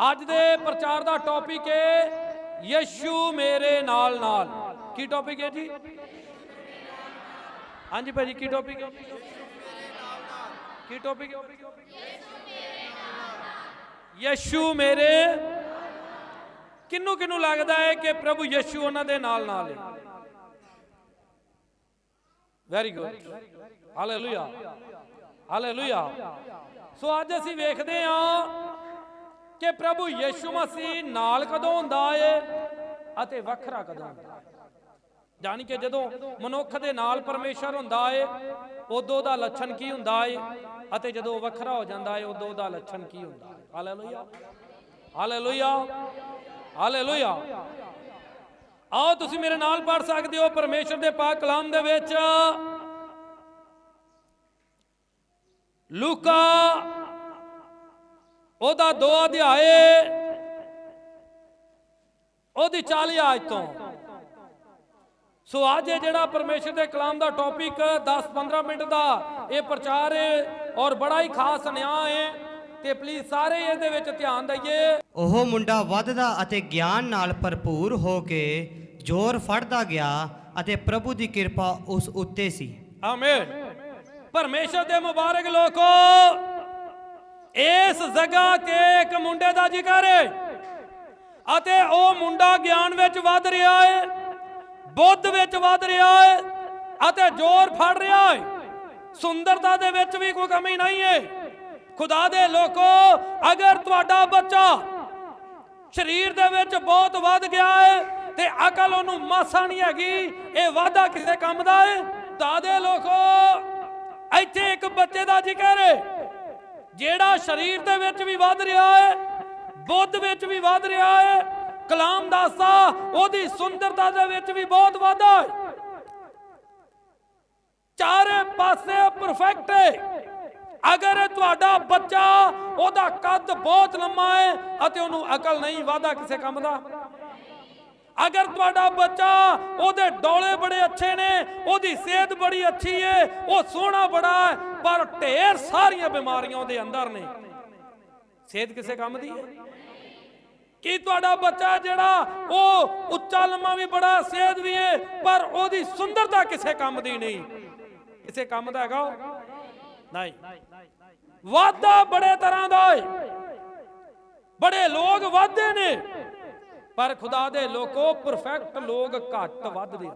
ਅੱਜ ਦੇ ਪ੍ਰਚਾਰ ਦਾ ਟੌਪਿਕ ਹੈ ਯਸ਼ੂ ਮੇਰੇ ਨਾਲ ਨਾਲ। ਕੀ ਟੌਪਿਕ ਹੈ ਜੀ? ਹਾਂਜੀ ਭਾਜੀ, ਕੀ ਟੌਪਿਕ ਹੈ? ਕੀ ਟੌਪਿਕ ਹੈ? ਯਿਸੂ ਮੇਰੇ ਕਿੰਨੂੰ ਕਿੰਨੂੰ ਲੱਗਦਾ ਹੈ ਕਿ ਪ੍ਰਭੂ ਯਸ਼ੂ ਉਹਨਾਂ ਦੇ ਨਾਲ ਨਾਲ ਹੈ? Very good hallelujah hallelujah so ਅੱਜ ਅਸੀਂ ਵੇਖਦੇ ਹਾਂ ਕਿ ਪ੍ਰਭੂ ਯਿਸੂ ਮਸੀਹ ਨਾਲ ਕਦੋਂ ਹੁੰਦਾ ਏ ਅਤੇ ਵੱਖਰਾ ਕਦੋਂ ਹੁੰਦਾ ਜਾਣੀ ਕਿ ਜਦੋਂ ਮਨੁੱਖ ਦੇ ਨਾਲ ਪਰਮੇਸ਼ਰ ਹੁੰਦਾ ਏ, ਉਦੋਂ ਦਾ ਲੱਛਣ ਕੀ ਹੁੰਦਾ ਏ ਅਤੇ ਜਦੋਂ ਵੱਖਰਾ ਹੋ ਜਾਂਦਾ ਏ, ਉਦੋਂ ਦਾ ਲੱਛਣ ਕੀ ਹੁੰਦਾ ਹੈ ਹਾਲੇਲੂਇਆ। ਹਾਲੇਲੂਇਆ। ਹਾਲੇਲੂਇਆ। ਆਓ ਤੁਸੀਂ ਮੇਰੇ ਨਾਲ ਪੜ ਸਕਦੇ ਹੋ ਪਰਮੇਸ਼ਰ ਦੇ ਪਾਕ ਕਲਾਮ ਦੇ ਵਿੱਚ। ਲੂਕਾ ਉਹਦਾ ਦੋ ਅਧਿਆਏ। ਉਹਦੀ 40 ਆਇਤ ਤੋਂ। ਸੋ ਅੱਜ ਇਹ ਜਿਹੜਾ ਪਰਮੇਸ਼ਰ ਦੇ ਕਲਾਮ ਦਾ ਟੌਪਿਕ 10-15 ਮਿੰਟ ਦਾ ਇਹ ਪ੍ਰਚਾਰ ਹੈ ਔਰ ਬੜਾ ਹੀ ਖਾਸ ਨਿਆਂ ਹੈ। ਤੇ ਪਲੀਜ਼ ਸਾਰੇ ਇਹਦੇ ਵਿੱਚ ਧਿਆਨ ਦਈਏ। ਉਹ ਮੁੰਡਾ ਵੱਧਦਾ ਅਤੇ ਗਿਆਨ ਨਾਲ ਭਰਪੂਰ ਹੋ ਕੇ ਜ਼ੋਰ ਫੜਦਾ ਗਿਆ ਅਤੇ ਪ੍ਰਭੂ ਦੀ ਕਿਰਪਾ ਉਸ ਉੱਤੇ ਸੀ। ਆਮੀਨ। ਪਰਮੇਸ਼ਰ ਦੇ ਮੁਬਾਰਕ ਲੋਕੋ। ਇਸ ਜਗ੍ਹਾ ਤੇ ਇੱਕ ਮੁੰਡੇ ਦਾ ਜ਼ਿਕਰ ਹੈ ਅਤੇ ਉਹ ਮੁੰਡਾ ਗਿਆਨ ਵਿੱਚ ਵੱਧ ਰਿਹਾ ਹੈ ਬੁੱਧ ਵਿੱਚ ਵੱਧ ਰਿਹਾ ਹੈ ਅਤੇ ਜ਼ੋਰ ਫੜ ਰਿਹਾ ਹੈ ਸੁੰਦਰਤਾ ਦੇ ਵਿੱਚ ਵੀ ਕੋਈ ਕਮੀ ਨਹੀਂ ਹੈ ਖੁਦਾ ਦੇ ਲੋਕੋ, ਅਗਰ ਤੁਹਾਡਾ ਬੱਚਾ ਸਰੀਰ ਦੇ ਵਿੱਚ ਬਹੁਤ ਵੱਧ ਗਿਆ ਹੈ ਤੇ ਅਕਲ ਉਹਨੂੰ ਮਾਸਾ ਨਹੀਂ ਹੈਗੀ, ਇਹ ਵਾਧਾ ਕਿਸੇ ਕੰਮ ਦਾ ਹੈ ਤਾਂ ਲੋਕੋ, ਇੱਥੇ ਇੱਕ ਬੱਚੇ ਦਾ ਜ਼ਿਕਰ ਹੈ ਜਿਹੜਾ ਸਰੀਰ ਦੇ ਵਿੱਚ ਵੀ ਵੱਧ ਰਿਹਾ ਹੈ, ਬੁੱਧ ਵਿੱਚ ਵੀ ਵੱਧ ਰਿਹਾ ਹੈ, ਕਲਾਮ ਦਾਸਾ, ਉਹਦੀ ਸੁੰਦਰਤਾ ਦੇ ਵਿੱਚ ਵੀ ਬਹੁਤ ਵਾਧਾ ਹੈ। ਚਾਰੇ ਪਾਸੇ ਪਰਫੈਕਟ ਹੈ। ਅਗਰ ਤੁਹਾਡਾ ਬੱਚਾ, ਉਹਦਾ ਕੱਦ ਬਹੁਤ ਲੰਮਾ ਹੈ ਅਤੇ ਉਹਨੂੰ ਅਕਲ ਨਹੀਂ ਵਾਦਾ ਕਿਸੇ ਕੰਮ ਦਾ। ਅਗਰ ਤੁਹਾਡਾ ਬੱਚਾ, ਉਹਦੇ ਡੋਲੇ ਬੜੇ ਅੱਛੇ ਨੇ, ਉਹਦੀ ਸਿਹਤ ਬੜੀ ਅੱਛੀ ਹੈ, ਉਹ ਸੋਹਣਾ ਬੜਾ ਹੈ ਪਰ ਢੇਰ ਸਾਰੀਆਂ ਬਿਮਾਰੀਆਂ ਉਹਦੇ ਅੰਦਰ ਨੇ। ਸਿਹਤ ਕਿਸੇ ਕੰਮ ਦੀ ਹੈ? ਕੀ ਤੁਹਾਡਾ ਬੱਚਾ ਜਿਹੜਾ ਉਹ ਉੱਚਾ ਲੰਮਾ ਵੀ ਬੜਾ ਸਿਹਤ ਵੀ ਹੈ, ਪਰ ਉਹਦੀ ਸੁੰਦਰਤਾ ਕਿਸੇ ਕੰਮ ਦੀ ਨਹੀਂ? ਕਿਸੇ ਕੰਮ ਦਾ ਹੈਗਾ ਨਹੀਂ। ਵਾਦਾ ਬੜੇ ਤਰ੍ਹਾਂ ਦਾ ਹੈ ਬੜੇ ਲੋਕ ਵਾਦੇ ਨੇ। ਪਰ ਖੁਦਾ ਦੇ ਲੋਕੋ ਪਰਫੈਕਟ ਲੋਕ ਘੱਟ ਵੱਧਦੇ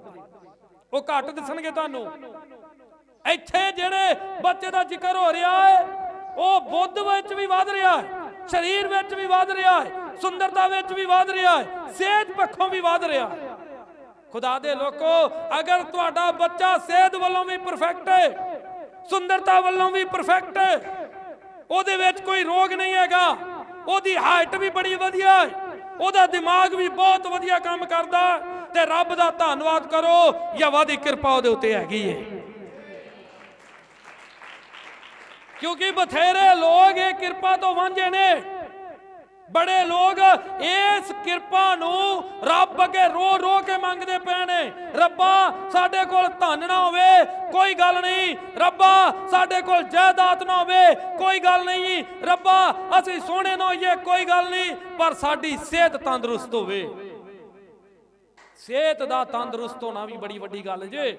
ਉਹ ਘੱਟ ਦਿਸਣਗੇ ਤੁਹਾਨੂੰ। ਇੱਥੇ ਜਿਹੜੇ ਬੱਚੇ ਦਾ ਜ਼ਿਕਰ ਹੋ ਰਿਹਾ ਹੈ, ਉਹ ਬੁੱਧ ਵਿੱਚ ਵੀ ਵੱਧ ਰਿਹਾ ਹੈ, ਸਰੀਰ ਵਿੱਚ ਵੀ ਵੱਧ ਰਿਹਾ ਹੈ, ਸੁੰਦਰਤਾ ਵਿੱਚ ਵੀ ਵੱਧ ਰਿਹਾ ਹੈ, ਸਿਹਤ ਪੱਖੋਂ ਵੀ ਵੱਧ ਰਿਹਾ ਹੈ। ਖੁਦਾ ਦੇ ਲੋਕੋ, ਅਗਰ ਤੁਹਾਡਾ ਬੱਚਾ ਸਿਹਤ ਵੱਲੋਂ ਵੀ ਪਰਫੈਕਟ ਹੈ, ਸੁੰਦਰਤਾ ਵੱਲੋਂ ਵੀ ਪਰਫੈਕਟ ਹੈ, ਉਹਦੇ ਵਿੱਚ ਕੋਈ ਰੋਗ ਨਹੀਂ ਹੈਗਾ, ਉਹਦੀ ਹਾਈਟ ਵੀ ਬੜੀ ਵਧੀਆ ਹੈ, ਉਹਦਾ ਦਿਮਾਗ ਵੀ ਬਹੁਤ ਵਧੀਆ ਕੰਮ ਕਰਦਾ ਤੇ ਰੱਬ ਦਾ ਧੰਨਵਾਦ ਕਰੋ ਯਵਾ ਦੀ ਕਿਰਪਾ ਉਹਦੇ ਉੱਤੇ ਹੈਗੀ ਏ ਕਿਉਂਕਿ ਬਥੇਰੇ ਲੋਕ ਇਹ ਕਿਰਪਾ ਤੋਂ ਵਾਂਝੇ ਨੇ। ਬੜੇ ਲੋਕ ਇਸ ਕਿਰਪਾ ਨੂੰ ਰੱਬ ਅੱਗੇ ਰੋ ਰੋ ਕੇ ਮੰਗਦੇ ਪਏ ਨੇ। ਰੱਬਾ, ਸਾਡੇ ਕੋਲ ਧਨ ਨਾ ਹੋਵੇ, ਕੋਈ ਗੱਲ ਨਹੀਂ। ਰੱਬਾ, ਸਾਡੇ ਕੋਲ ਜਾਇਦਾਦ ਨਾ ਹੋਵੇ, ਕੋਈ ਗੱਲ ਨਹੀਂ। ਰੱਬਾ, ਅਸੀਂ ਸੋਹਣੇ ਨਾ ਹੋਈਏ, ਕੋਈ ਗੱਲ ਨਹੀਂ। ਪਰ ਸਾਡੀ ਸਿਹਤ ਤੰਦਰੁਸਤ ਹੋਵੇ। ਸਿਹਤ ਦਾ ਤੰਦਰੁਸਤ ਹੋਣਾ ਵੀ ਬੜੀ ਵੱਡੀ ਗੱਲ ਜੇ।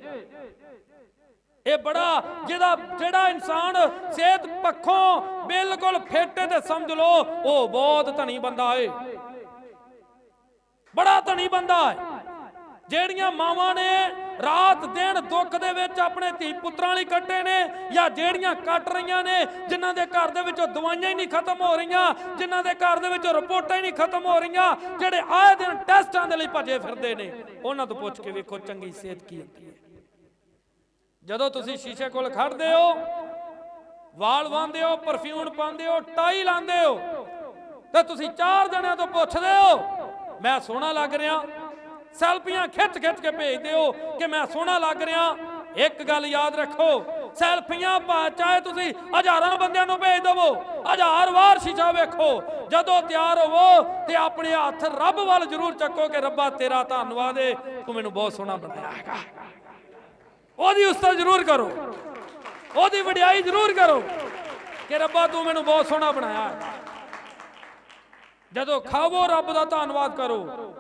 ਇਹ ਬੜਾ ਜਿਹਦਾ ਜਿਹੜਾ ਇਨਸਾਨ ਸਿਹਤ ਪੱਖੋਂ ਬਿਲਕੁਲ ਫਿੱਟ ਤੇ ਸਮਝ ਲਓ, ਉਹ ਬਹੁਤ ਧਨੀ ਬੰਦਾ ਏ। ਬੜਾ ਧਨੀ ਬੰਦਾ ਹੈ ਜਿਹੜੀਆਂ ਮਾਵਾਂ ਨੇ ਰਾਤ ਦਿਨ ਦੁੱਖ ਦੇ ਵਿੱਚ ਆਪਣੇ ਧੀ ਪੁੱਤਰਾਂ ਲਈ ਕੱਟੇ ਨੇ ਜਾਂ ਜਿਹੜੀਆਂ ਕੱਟ ਰਹੀਆਂ ਨੇ, ਜਿਨ੍ਹਾਂ ਦੇ ਘਰ ਦੇ ਵਿੱਚੋਂ ਦਵਾਈਆਂ ਹੀ ਨਹੀਂ ਖਤਮ ਹੋ ਰਹੀਆਂ, ਜਿਨ੍ਹਾਂ ਦੇ ਘਰ ਦੇ ਵਿੱਚੋਂ ਰਿਪੋਰਟਾਂ ਹੀ ਨਹੀਂ ਖਤਮ ਹੋ ਰਹੀਆਂ, ਜਿਹੜੇ ਆਏ ਦਿਨ ਟੈਸਟਾਂ ਦੇ ਲਈ ਭੱਜੇ ਫਿਰਦੇ ਨੇ, ਉਹਨਾਂ ਤੋਂ ਪੁੱਛ ਕੇ ਵੇਖੋ ਚੰਗੀ ਸਿਹਤ ਕੀ ਹੁੰਦੀ ਹੈ ਜਦੋਂ ਤੁਸੀਂ ਸ਼ੀਸ਼ੇ ਕੋਲ ਖੜਦੇ ਹੋ, ਵਾਲ ਵਾਂਦੇ ਹੋ ਪਰਫਿਊਮ ਪਾਉਂਦੇ ਹੋ, ਟਾਈ ਲਾਉਂਦੇ ਹੋ, ਤੇ ਤੁਸੀਂ ਚਾਰ ਜਣਿਆਂ ਤੋਂ ਪੁੱਛਦੇ ਹੋ, ਮੈਂ ਸੋਹਣਾ ਲੱਗ ਰਿਹਾ। ਸੈਲਫੀਆਂ ਖਿੱਚ ਖਿੱਚ ਕੇ ਭੇਜਦੇ ਹੋ ਕਿ ਮੈਂ ਸੋਹਣਾ ਲੱਗ ਰਿਹਾ। ਇੱਕ ਗੱਲ ਯਾਦ ਰੱਖੋ, ਸੈਲਫੀਆਂ ਪਾ, ਚਾਹੇ ਤੁਸੀਂ ਹਜ਼ਾਰਾਂ ਬੰਦਿਆਂ ਨੂੰ ਭੇਜ ਦਵੋ, ਹਜ਼ਾਰ ਵਾਰ ਸ਼ੀਸ਼ਾ ਵੇਖੋ। ਜਦੋਂ ਤਿਆਰ ਹੋਵੋ ਤੇ ਆਪਣੇ ਹੱਥ ਰੱਬ ਵੱਲ ਜ਼ਰੂਰ ਚੱਕੋ ਕਿ ਰੱਬਾ ਤੇਰਾ ਧੰਨਵਾਦ ਏ, ਤੂੰ ਮੈਨੂੰ ਬਹੁਤ ਸੋਹਣਾ ਬਣਾਇਆ ਹੈਗਾ। ਉਹਦੀ ਉਸਤਤ ਜ਼ਰੂਰ ਕਰੋ। ਉਹਦੀ ਵਡਿਆਈ ਜ਼ਰੂਰ ਕਰੋ ਕਿ ਰੱਬਾ ਤੂੰ ਮੈਨੂੰ ਬਹੁਤ ਸੋਹਣਾ ਬਣਾਇਆ। ਜਦੋਂ ਖਾਵੋ ਰੱਬ ਦਾ ਧੰਨਵਾਦ ਕਰੋ,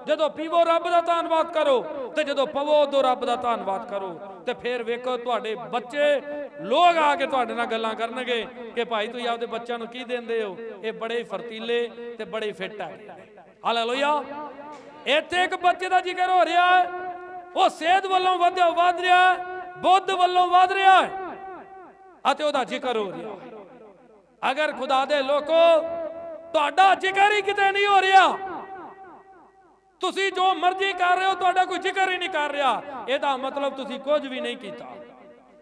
ਜਦੋਂ ਪੀਵੋ ਰੱਬ ਦਾ ਧੰਨਵਾਦ ਕਰੋ, ਤੇ ਜਦੋਂ ਪਵੋ ਉਦੋਂ ਰੱਬ ਦਾ ਧੰਨਵਾਦ ਕਰੋ, ਤੇ ਫਿਰ ਵੇਖੋ ਤੁਹਾਡੇ ਬੱਚੇ ਲੋਕ ਆ ਕੇ ਤੁਹਾਡੇ ਨਾਲ ਗੱਲਾਂ ਕਰਨਗੇ ਕਿ ਭਾਈ ਤੁਸੀਂ ਆਪਦੇ ਬੱਚਿਆਂ ਨੂੰ ਕੀ ਦਿੰਦੇ ਹੋ? ਇਹ ਬੜੇ ਫਰਤੀਲੇ ਤੇ ਬੜੇ ਫਿੱਟ ਹੈ ਹਾਲੇਲੂਇਆ। ਇੱਥੇ ਇੱਕ ਬੱਚੇ ਦਾ ਜ਼ਿਕਰ ਹੋ ਰਿਹਾ ਹੈ, ਉਹ ਸਿਹਤ ਵੱਲੋਂ ਵਧਿਆ ਵਧ ਰਿਹਾ ਹੈ ਬੁੱਧ ਵੱਲੋਂ ਵਧ ਰਿਹਾ ਹੈ ਅਤੇ ਉਹਦਾ ਜ਼ਿਕਰ ਹੋ ਰਿਹਾ ਹੈ। ਅਗਰ ਖੁਦਾ ਦੇ ਲੋਕੋ ਤੁਹਾਡਾ ਜ਼ਿਕਰ ਹੀ ਕਿਤੇ ਨਹੀਂ ਹੋ ਰਿਹਾ, ਤੁਸੀਂ ਜੋ ਮਰਜ਼ੀ ਕਰ ਰਹੇ ਹੋ, ਤੁਹਾਡਾ ਕੋਈ ਜ਼ਿਕਰ ਹੀ ਨਹੀਂ ਕਰ ਰਿਹਾ। ਇਹਦਾ ਮਤਲਬ ਤੁਸੀਂ ਕੁਝ ਵੀ ਨਹੀਂ ਕੀਤਾ।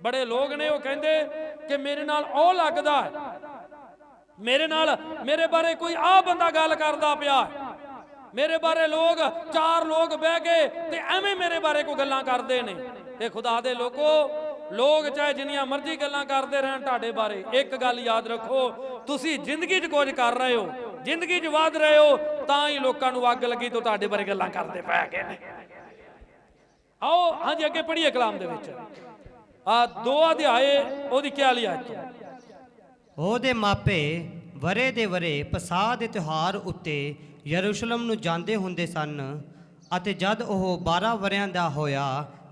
ਬੜੇ ਲੋਕ ਨੇ ਉਹ ਕਹਿੰਦੇ ਕਿ ਮੇਰੇ ਨਾਲ ਉਹ ਲੱਗਦਾ ਹੈ। ਮੇਰੇ ਨਾਲ ਮੇਰੇ ਬਾਰੇ ਕੋਈ ਆ ਬੰਦਾ ਗੱਲ ਕਰਦਾ ਪਿਆ ਮੇਰੇ ਬਾਰੇ ਲੋਕ, ਚਾਰ ਲੋਕ ਬਹਿ ਗਏ ਤੇ ਐਵੇਂ ਮੇਰੇ ਬਾਰੇ ਕੋਈ ਗੱਲਾਂ ਕਰਦੇ ਨੇ। ਇਹ ਖੁਦਾ ਦੇ ਲੋਕੋ, ਲੋਕ ਚਾਹੇ ਜਿੰਨੀਆਂ ਮਰਜ਼ੀ ਗੱਲਾਂ ਕਰਦੇ ਰਹਿਣ ਤੁਹਾਡੇ ਬਾਰੇ, ਇੱਕ ਗੱਲ ਯਾਦ ਰੱਖੋ, ਤੁਸੀਂ ਜ਼ਿੰਦਗੀ 'ਚ ਕੁਝ ਕਰ ਰਹੇ ਹੋ, ਜ਼ਿੰਦਗੀ 'ਚ ਵਧ ਰਹੇ ਹੋ, ਤਾਂ ਹੀ ਲੋਕਾਂ ਨੂੰ ਅੱਗ ਲੱਗੀ ਤੋਂ ਤੁਹਾਡੇ ਬਾਰੇ ਗੱਲਾਂ ਕਰਦੇ ਪੈ ਗਏ ਨੇ। ਆਓ, ਹਾਂਜੀ, ਅੱਗੇ ਪੜ੍ਹੀਏ ਕਲਾਮ ਦੇ ਵਿੱਚ। ਆ ਦੋ ਅਧਿਆਏ, ਉਹਦੀ ਕਿਆ ਲਿਆ ਉਹਦੇ ਮਾਪੇ ਵਰੇ ਦੇ ਵਰੇ ਪਸਾਹ ਦੇ ਤਿਉਹਾਰ ਉੱਤੇ ਯਰੂਸ਼ਲਮ ਨੂੰ ਜਾਂਦੇ ਹੁੰਦੇ ਸਨ ਅਤੇ ਜਦ ਉਹ 12 ਵਰਿਆਂ ਦਾ ਹੋਇਆ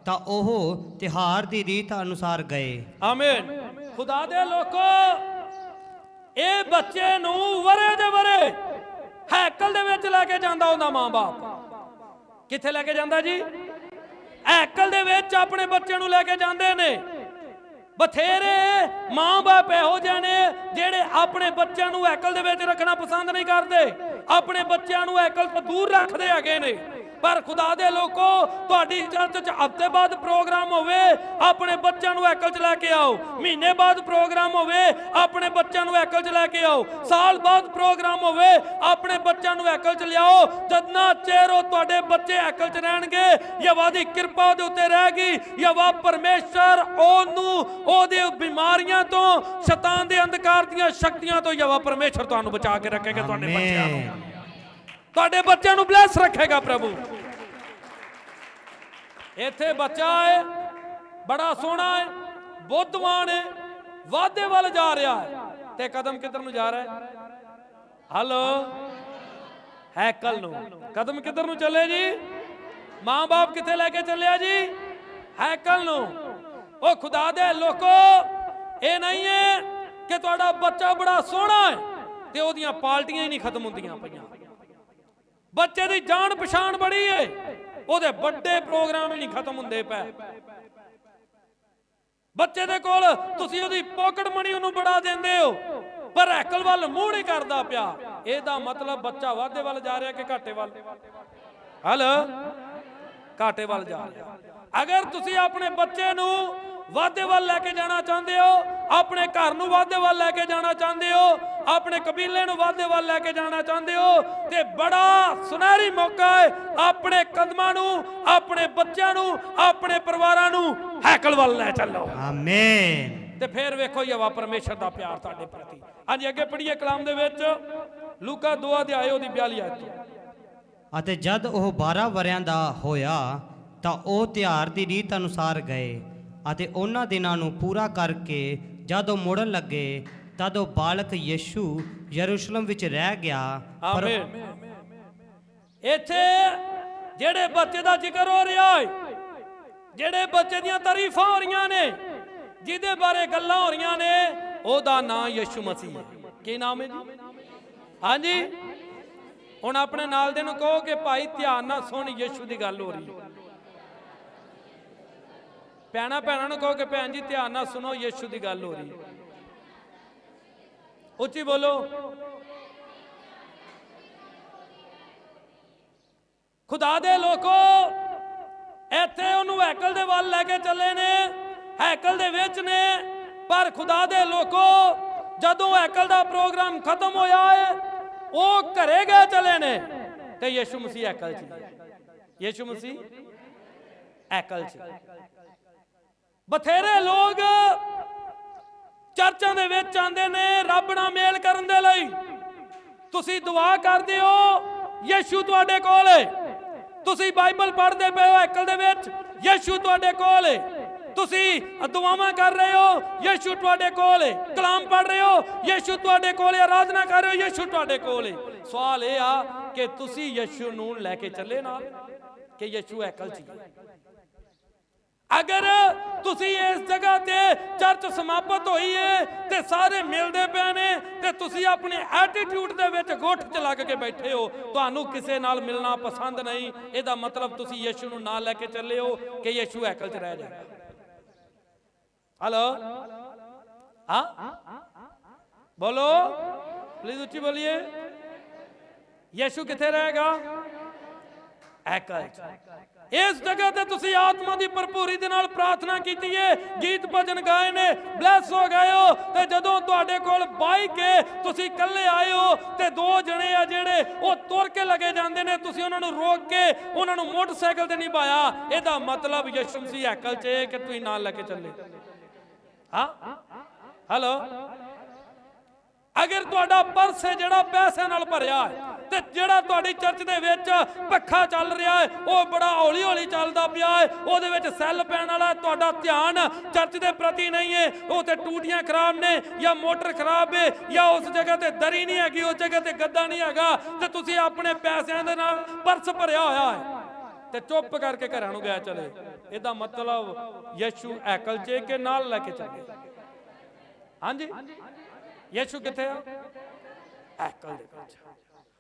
ਤਾਂ ਉਹ ਤਿਉਹਾਰ ਦੀ ਰੀਤ ਅਨੁਸਾਰ ਗਏ। ਆਮੀਨ। ਖੁਦਾ ਦੇ ਲੋਕੋ, ਇਹ ਬੱਚੇ ਨੂੰ ਵਰੇ ਦੇ ਵਰੇ ਹੈਕਲ ਦੇ ਵਿੱਚ ਲੈ ਕੇ ਜਾਂਦਾ ਉਹਦਾ ਮਾਂ-ਬਾਪ। ਕਿੱਥੇ ਲੈ ਕੇ ਜਾਂਦਾ ਜੀ? ਹੈਕਲ ਦੇ ਵਿੱਚ ਆਪਣੇ ਬੱਚੇ ਨੂੰ ਲੈ ਕੇ ਜਾਂਦੇ ਨੇ। ਬਥੇਰੇ ਮਾਂ-ਬਾਪ ਇਹੋ ਜਿਹੇ ਨੇ ਜਿਹੜੇ ਆਪਣੇ ਬੱਚਿਆਂ ਨੂੰ ਹੈਕਲ ਦੇ ਵਿੱਚ ਰੱਖਣਾ ਪਸੰਦ ਨਹੀਂ ਕਰਦੇ। ਆਪਣੇ ਬੱਚਿਆਂ ਨੂੰ ਹੈਕਲ ਤੋਂ ਦੂਰ ਰੱਖਦੇ ਹੈਗੇ ਨੇ। ਪਰ ਖੁਦਾ ਦੇ ਲੋਕੋ, ਤੁਹਾਡੀ ਚਰਚ 'ਚ ਹਫ਼ਤੇ ਬਾਅਦ ਪ੍ਰੋਗਰਾਮ ਹੋਵੇ, ਆਪਣੇ ਬੱਚਿਆਂ ਨੂੰ ਹੈਕਲ 'ਚ ਲੈ ਕੇ ਆਓ। ਮਹੀਨੇ ਬਾਅਦ ਪ੍ਰੋਗਰਾਮ ਹੋਵੇ, ਆਪਣੇ ਬੱਚਿਆਂ ਨੂੰ ਹੈਕਲ 'ਚ ਲੈ ਕੇ ਆਓ। ਸਾਲ ਬਾਅਦ ਪ੍ਰੋਗਰਾਮ ਹੋਵੇ, ਆਪਣੇ ਬੱਚਿਆਂ ਨੂੰ ਹੈਕਲ 'ਚ ਲਿਆਓ। ਜਦਨਾ ਚਿਰ ਉਹ ਤੁਹਾਡੇ ਬੱਚੇ ਹੈਕਲ 'ਚ ਰਹਿਣਗੇ ਯਵਾ ਦੀ ਕਿਰਪਾ ਦੇ ਉੱਤੇ ਰਹੇਗੀ ਯਵਾ ਪਰਮੇਸ਼ਰ ਉਹਨੂੰ, ਉਹਦੇ ਬਿਮਾਰੀਆਂ ਤੋਂ, ਸ਼ੈਤਾਨ ਦੇ ਅੰਧਕਾਰ ਦੀਆਂ ਸ਼ਕਤੀਆਂ ਤੋਂ ਯਵਾ ਪਰਮੇਸ਼ਰ ਤੁਹਾਨੂੰ ਬਚਾ ਕੇ ਰੱਖੇਗਾ, ਤੁਹਾਡੇ ਬੱਚਿਆਂ ਨੂੰ। ਤੁਹਾਡੇ ਬੱਚਿਆਂ ਨੂੰ ਬਲੈਸ ਰੱਖੇਗਾ ਪ੍ਰਭੂ। ਇੱਥੇ ਬੱਚਾ ਹੈ ਬੜਾ ਸੋਹਣਾ ਹੈ ਬੁੱਧਵਾਨ ਹੈ ਵਾਦੇ ਵੱਲ ਜਾ ਰਿਹਾ ਹੈ ਤੇ ਕਦਮ ਕਿੱਧਰ ਨੂੰ ਜਾ ਰਿਹਾ ਹੈ ਹਲੋ ਹੈਕਲ ਨੂੰ। ਕਦਮ ਕਿੱਧਰ ਨੂੰ ਚੱਲੇ ਜੀ? ਮਾਂ-ਬਾਪ ਕਿੱਥੇ ਲੈ ਕੇ ਚੱਲਿਆ ਜੀ? ਹੈਕਲ ਨੂੰ। ਉਹ ਖੁਦਾ ਦੇ ਲੋਕੋ, ਇਹ ਨਹੀਂ ਹੈ ਕਿ ਤੁਹਾਡਾ ਬੱਚਾ ਬੜਾ ਸੋਹਣਾ ਹੈ ਤੇ ਉਹਦੀਆਂ ਪਾਲਟੀਆਂ ਹੀ ਨਹੀਂ ਖਤਮ ਹੁੰਦੀਆਂ ਪਈਆਂ। ਬੱਚੇ ਦੀ ਜਾਣ ਪਛਾਣ ਬੜੀ ਏ। ਉਹਦੇ ਵੱਡੇ ਪ੍ਰੋਗਰਾਮ ਹੀ ਨਹੀਂ ਖਤਮ ਹੁੰਦੇ ਪਏ। ਬੱਚੇ ਦੇ ਕੋਲ ਤੁਸੀਂ ਉਹਦੀ ਪਾਕਟ ਮਨੀ ਉਹਨੂੰ ਬੜਾ ਦਿੰਦੇ ਹੋ, ਪਰ ਅਕਲ ਵੱਲ ਮੂੰਹ ਨਹੀਂ ਕਰਦਾ ਪਿਆ। ਇਹਦਾ ਮਤਲਬ ਬੱਚਾ ਵਾਧੇ ਵੱਲ ਜਾ ਰਿਹਾ ਕਿ ਘਾਟੇ ਵੱਲ? ਹਲ? ਘਾਟੇ ਵੱਲ ਜਾ ਰਿਹਾ। ਅਗਰ ਤੁਸੀਂ ਆਪਣੇ ਬੱਚੇ ਨੂੰ ਵਾਧੇ ਵੱਲ ਲੈ ਕੇ ਜਾਣਾ ਚਾਹੁੰਦੇ ਹੋ? ਆਪਣੇ ਘਰ ਨੂੰ ਵਾਧੇ ਵੱਲ ਲੈ ਕੇ ਜਾਣਾ ਚਾਹੁੰਦੇ ਹੋ? ਆਪਣੇ ਕਬੀਲੇ ਨੂੰ ਵਾਧੇ ਵੱਲ ਲੈ ਕੇ ਜਾਣਾ ਚਾਹੁੰਦੇ ਹੋ? ਤੇ ਬੜਾ ਸੁਨਹਿਰੀ ਮੌਕਾ ਹੈ। ਆਪਣੇ ਕਦਮਾਂ ਨੂੰ ਆਪਣੇ ਬੱਚਿਆਂ ਨੂੰ ਆਪਣੇ ਪਰਿਵਾਰਾਂ ਨੂੰ ਹੈਕਲ ਵੱਲ ਲੈ ਚੱਲੋ। ਆਮੇਨ ਤੇ ਫਿਰ ਵੇਖੋ ਯਵਾ ਪਰਮੇਸ਼ਰ ਦਾ ਪਿਆਰ ਤੁਹਾਡੇ ਪ੍ਰਤੀ। ਹਾਂਜੀ ਅੱਗੇ ਪੜ੍ਹੀਏ ਕਲਾਮ ਦੇ ਵਿੱਚ। ਲੂਕਾ 2 ਅਧਿਆਇ ਉਹਦੀ 42 ਆਇਤ ਅਤੇ ਜਦ ਉਹ 12 ਵਰਿਆਂ ਦਾ ਹੋਇਆ ਤਾਂ ਉਹ ਤਿਉਹਾਰ ਦੀ ਰੀਤ ਅਨੁਸਾਰ ਗਏ। ਅਤੇ ਉਹਨਾਂ ਦਿਨਾਂ ਨੂੰ ਪੂਰਾ ਕਰਕੇ ਜਦ ਉਹ ਮੁੜਨ ਲੱਗੇ, ਤਦ ਉਹ ਬਾਲਕ ਯਿਸੂ ਯਰੂਸ਼ਲਮ ਵਿੱਚ ਰਹਿ ਗਿਆ। ਪਰ ਇੱਥੇ ਜਿਹੜੇ ਬੱਚੇ ਦਾ ਜ਼ਿਕਰ ਹੋ ਰਿਹਾ ਹੈ ਜਿਹੜੇ ਬੱਚੇ ਦੀਆਂ ਤਾਰੀਫਾਂ ਹੋ ਰਹੀਆਂ ਨੇ, ਜਿਹਦੇ ਬਾਰੇ ਗੱਲਾਂ ਹੋ ਰਹੀਆਂ ਨੇ, ਉਹਦਾ ਨਾਮ ਯਿਸੂ ਮਸੀਹ ਹੈ। ਕੀ ਨਾਮ ਹੈ ਜੀ? ਹਾਂਜੀ। ਹੁਣ ਆਪਣੇ ਨਾਲ ਦੇ ਨੂੰ ਕਹੋ ਕਿ ਭਾਈ ਧਿਆਨ ਨਾਲ ਸੁਣ, ਯਿਸੂ ਦੀ ਗੱਲ ਹੋ ਰਹੀ ਹੈ। ਭੈਣਾ ਭੈਣਾਂ ਨੂੰ ਕਹੋ ਕਿ ਭੈਣ ਜੀ ਧਿਆਨ ਨਾਲ ਸੁਣੋ, ਯਿਸੂ ਦੀ ਗੱਲ ਹੋ ਰਹੀ। ਹੈ ਉੱਚੀ ਬੋਲੋ। ਖੁਦਾ ਦੇ ਲੋਕੋ, ਇੱਥੇ ਉਹਨੂੰ ਹੈਕਲ ਦੇ ਵੱਲ ਲੈ ਕੇ ਚੱਲੇ ਨੇ, ਹੈਕਲ ਦੇ ਵਿੱਚ ਨੇ, ਪਰ ਖੁਦਾ ਦੇ ਲੋਕੋ, ਜਦੋਂ ਹੈਕਲ ਦਾ ਪ੍ਰੋਗਰਾਮ ਖਤਮ ਹੋਇਆ ਹੈ ਉਹ ਘਰੇ ਗਏ ਚਲੇ ਨੇ ਤੇ ਯਿਸੂ ਮਸੀਹ ਹੈਕਲ 'ਚ ਯਿਸੂ ਮਸੀਹ ਹੈਕਲ 'ਚ ਬਥੇਰੇ ਲੋਕ ਚਰਚਾਂ ਦੇ ਵਿੱਚ ਆਉਂਦੇ ਨੇ, ਰੱਬ ਨਾਲ ਮੇਲ ਕਰਨ ਦੇ ਲਈ। ਤੁਸੀਂ ਦੁਆ ਕਰਦੇ ਹੋ, ਯਿਸੂ ਤੁਹਾਡੇ ਕੋਲ ਹੈ ਤੁਸੀਂ ਬਾਈਬਲ ਪੜ੍ਹਦੇ ਪਏ ਹੋ ਹੈਕਲ ਦੇ ਵਿੱਚ, ਯਿਸੂ ਤੁਹਾਡੇ ਕੋਲ ਹੈ ਤੁਸੀਂ ਦੁਆਵਾਂ ਕਰ ਰਹੇ ਹੋ, ਯਿਸੂ ਤੁਹਾਡੇ ਕੋਲ ਹੈ ਕਲਾਮ ਪੜ੍ਹ ਰਹੇ ਹੋ, ਯਿਸੂ ਤੁਹਾਡੇ ਕੋਲ ਹੈ ਆਰਾਧਨਾ ਕਰ ਰਹੇ ਹੋ, ਯਿਸੂ ਤੁਹਾਡੇ ਕੋਲ ਹੈ ਸਵਾਲ ਇਹ ਆ ਕਿ ਤੁਸੀਂ ਯਿਸੂ ਨੂੰ ਲੈ ਕੇ ਚੱਲੇ ਨਾਲ ਕਿ ਯਿਸੂ ਅਕਲ 'ਚ ਤੁਸੀਂ ਇਸ ਜਗ੍ਹਾ ਤੇ ਚਰਚ ਸਮਾਪਤ ਹੋਈ ਏ ਤੇ ਸਾਰੇ ਮਿਲਦੇ ਪਏ ਨੇ ਤੇ ਤੁਸੀਂ ਆਪਣੇ ਐਟੀਟਿਊਡ ਦੇ ਵਿੱਚ ਗੁੱਠ ਚ ਲੱਗ ਕੇ ਬੈਠੇ ਹੋ। ਤੁਹਾਨੂੰ ਕਿਸੇ ਨਾਲ ਮਿਲਣਾ ਪਸੰਦ ਨਹੀਂ। ਇਹਦਾ ਮਤਲਬ ਤੁਸੀਂ ਯਿਸੂ ਨੂੰ ਨਾਲ ਲੈ ਕੇ ਚੱਲੇ ਹੋ ਕਿ ਯਿਸੂ ਹੈਕਲ 'ਚ ਰਹਿ ਜਾਏਗਾ ਹਲੋ ਹਾਂ? ਬੋਲੋ? ਪਲੀਜ਼ ਉੱਚੀ ਬੋਲੀਏ। ਯਿਸੂ ਕਿੱਥੇ ਰਹੇਗਾ? ਹੈਕਲ 'ਚ। ਇਸ ਜਗ੍ਹਾ ਤੇ ਤੁਸੀਂ ਆਤਮਾ ਦੀ ਭਰਪੂਰੀ ਦੇ ਨਾਲ ਪ੍ਰਾਰਥਨਾ ਕੀਤੀ ਏ। ਗੀਤ ਭਜਨ ਗਾਏ ਨੇ ਬਲੈਸ ਹੋ ਗਏ ਹੋ। ਤੇ ਜਦੋਂ ਤੁਹਾਡੇ ਕੋਲ ਬਾਈਕ ਏ, ਤੁਸੀਂ ਇਕੱਲੇ ਆਏ ਹੋ ਤੇ ਦੋ ਜਣੇ ਆ ਜਿਹੜੇ ਉਹ ਤੁਰ ਕੇ ਲਗੇ ਜਾਂਦੇ ਨੇ। ਤੁਸੀਂ ਉਹਨਾਂ ਨੂੰ ਰੋਕ ਕੇ ਉਹਨਾਂ ਨੂੰ ਮੋਟਰਸਾਈਕਲ ਤੇ ਨਹੀਂ ਪਾਇਆ ਇਹਦਾ ਮਤਲਬ ਯਿਸੂ ਮਸੀਹ ਅਕਲ 'ਚ ਏ ਕਿ ਤੁਸੀਂ ਨਾਲ ਲੈ ਕੇ ਚੱਲੇ। ਹਾਂ? ਹੈਲੋ ਅਗਰ ਤੁਹਾਡਾ ਪਰਸ ਹੈ ਜਿਹੜਾ ਪੈਸੇ ਨਾਲ ਭਰਿਆ ਹੈ ਤੇ ਜਿਹੜਾ ਤੁਹਾਡੀ ਚਰਚ ਦੇ ਵਿੱਚ ਪੱਖਾ ਚੱਲ ਰਿਹਾ ਹੈ, ਉਹ ਬੜਾ ਹੌਲੀ ਹੌਲੀ ਚੱਲਦਾ ਪਿਆ ਹੈ। ਉਹਦੇ ਵਿੱਚ ਸੈੱਲ ਪੈਣ ਵਾਲਾ ਤੁਹਾਡਾ ਧਿਆਨ ਚਰਚ ਦੇ ਪ੍ਰਤੀ ਨਹੀਂ ਹੈ। ਉਹ ਤੇ ਟੂਟੀਆਂ ਖਰਾਬ ਨੇ ਜਾਂ ਮੋਟਰ ਖਰਾਬ ਹੈ ਜਾਂ ਉਸ ਜਗ੍ਹਾ ਤੇ ਦਰੀ ਨਹੀਂ ਹੈਗੀ, ਉਸ ਜਗ੍ਹਾ ਤੇ ਗੱਦਾ ਨਹੀਂ ਹੈਗਾ ਤੇ ਤੁਸੀਂ ਆਪਣੇ ਪੈਸਿਆਂ ਦੇ ਨਾਲ ਪਰਸ ਭਰਿਆ ਹੋਇਆ ਹੈ। ਤੇ ਚੁੱਪ ਕਰਕੇ ਘਰਾਂ ਨੂੰ ਗਿਆ ਚਲੇ। ਇਹਦਾ ਮਤਲਬ ਯਿਸੂ ਐਕਲ ਚ ਕੇ ਨਾਲ ਲੈ ਕੇ ਚੱਲੇ? ਹਾਂਜੀ? ਯਿਸੂ ਕਿੱਥੇ ਆ? ਐਕਲ ਦੇ ਵਿੱਚ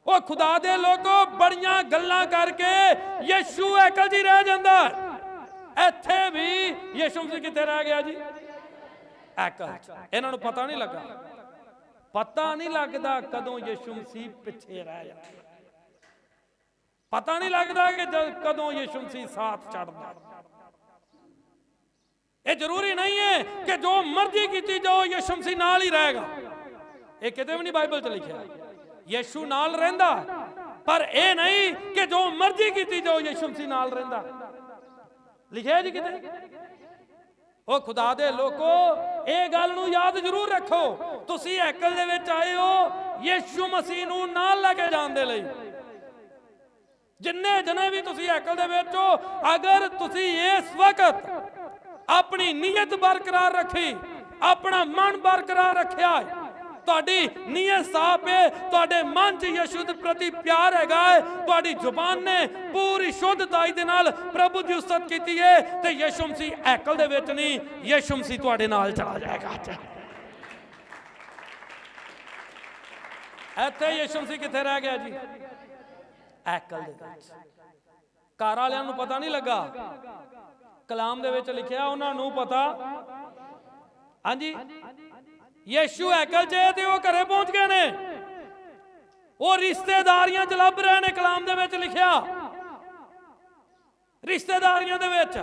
ਉਹ ਖੁਦਾ ਦੇ ਲੋਕੋ, ਬੜੀਆਂ ਗੱਲਾਂ ਕਰਕੇ ਯਿਸੂ ਐਕਲ ਜੀ ਰਹਿ ਜਾਂਦਾ। ਇੱਥੇ ਵੀ ਯਿਸੂ ਮਸੀਹ ਕਿੱਥੇ ਰਹਿ ਗਿਆ ਜੀ? ਐਕਲ ਇਹਨਾਂ ਨੂੰ ਪਤਾ ਨਹੀਂ ਲੱਗਾ। ਪਤਾ ਨਹੀਂ ਲੱਗਦਾ ਕਦੋਂ ਯਿਸੂ ਮਸੀਹ ਪਿੱਛੇ ਰਹਿ ਜਾਂਦਾ। ਪਤਾ ਨਹੀਂ ਲੱਗਦਾ ਕਿ ਕਦੋਂ ਯਿਸੂ ਮਸੀਹ ਸਾਥ ਛੱਡਦਾ ਇਹ ਜ਼ਰੂਰੀ ਨਹੀਂ ਹੈ ਕਿ ਜੋ ਮਰਜ਼ੀ ਕੀਤੀ ਜਾਓ, ਯਿਸੂ ਮਸੀਹ ਨਾਲ ਹੀ ਰਹੇਗਾ। ਇਹ ਕਿਤੇ ਵੀ ਨਹੀਂ ਬਾਈਬਲ 'ਚ ਲਿਖਿਆ। ਯਿਸੂ ਨਾਲ ਰਹਿੰਦਾ। ਪਰ ਇਹ ਨਹੀਂ ਕਿ ਜੋ ਮਰਜ਼ੀ ਕੀਤੀ ਜਾਓ, ਯਿਸੂ ਮਸੀਹ ਨਾਲ ਰਹਿੰਦਾ। ਲਿਖਿਆ ਜੀ ਕਿਤੇ? ਉਹ ਖੁਦਾ ਦੇ ਲੋਕੋ, ਇਹ ਗੱਲ ਨੂੰ ਯਾਦ ਜ਼ਰੂਰ ਰੱਖੋ। ਤੁਸੀਂ ਹੈਕਲ ਦੇ ਵਿੱਚ ਆਏ ਹੋ, ਯਿਸੂ ਮਸੀਹ ਨੂੰ ਨਾਲ ਲੈ ਕੇ ਜਾਣ ਦੇ ਲਈ। ਜਿੰਨੇ ਜਨੇ ਵੀ ਤੁਸੀਂ ਅਕਲ ਦੇ ਵਿੱਚ ਹੋ, ਅਗਰ ਤੁਸੀਂ ਇਸ ਵਕਤ ਆਪਣੀ ਨੀਅਤ ਬਰਕਰਾਰ ਰੱਖੀ, ਆਪਣਾ ਮਨ ਬਰਕਰਾਰ ਰੱਖਿਆ ਤੁਹਾਡੀ ਨੀਅਤ ਸਾਫ਼ ਹੈ, ਤੁਹਾਡੇ ਮਨ 'ਚ ਯਿਸੂ ਦੇ ਪ੍ਰਤੀ ਪਿਆਰ ਹੈਗਾ ਹੈ, ਤੁਹਾਡੀ ਜ਼ੁਬਾਨ ਨੇ ਪੂਰੀ ਸ਼ੁੱਧਤਾਈ ਦੇ ਨਾਲ ਪ੍ਰਭੂ ਦੀ ਉਸਤਤ ਕੀਤੀ ਹੈ ਤੇ ਯਿਸੂ ਮਸੀਹ ਹੈਕਲ ਦੇ ਵਿੱਚ ਨਹੀਂ, ਯਿਸੂ ਮਸੀਹ ਤੁਹਾਡੇ ਨਾਲ ਚਲਾ ਜਾਏਗਾ। ਇੱਥੇ ਯਿਸੂ ਮਸੀਹ ਕਿੱਥੇ ਰਹਿ ਗਿਆ ਜੀ? ਐਕਲ ਦੇ ਵਿੱਚ। ਘਰ ਵਾਲਿਆਂ ਨੂੰ ਪਤਾ ਨਹੀਂ ਲੱਗਾ। ਕਲਾਮ ਦੇ ਵਿੱਚ ਲਿਖਿਆ, ਉਹਨਾਂ ਨੂੰ ਪਤਾ। ਹਾਂਜੀ? ਯੇਸ਼ੂ ਐਕਲ ਚ ਤੇ ਉਹ ਘਰੇ ਪਹੁੰਚ ਗਏ ਨੇ। ਉਹ ਰਿਸ਼ਤੇਦਾਰੀਆਂ ਚ ਲੱਭ ਰਹੇ ਨੇ, ਕਲਾਮ ਦੇ ਵਿੱਚ ਲਿਖਿਆ। ਰਿਸ਼ਤੇਦਾਰੀਆਂ ਦੇ ਵਿੱਚ।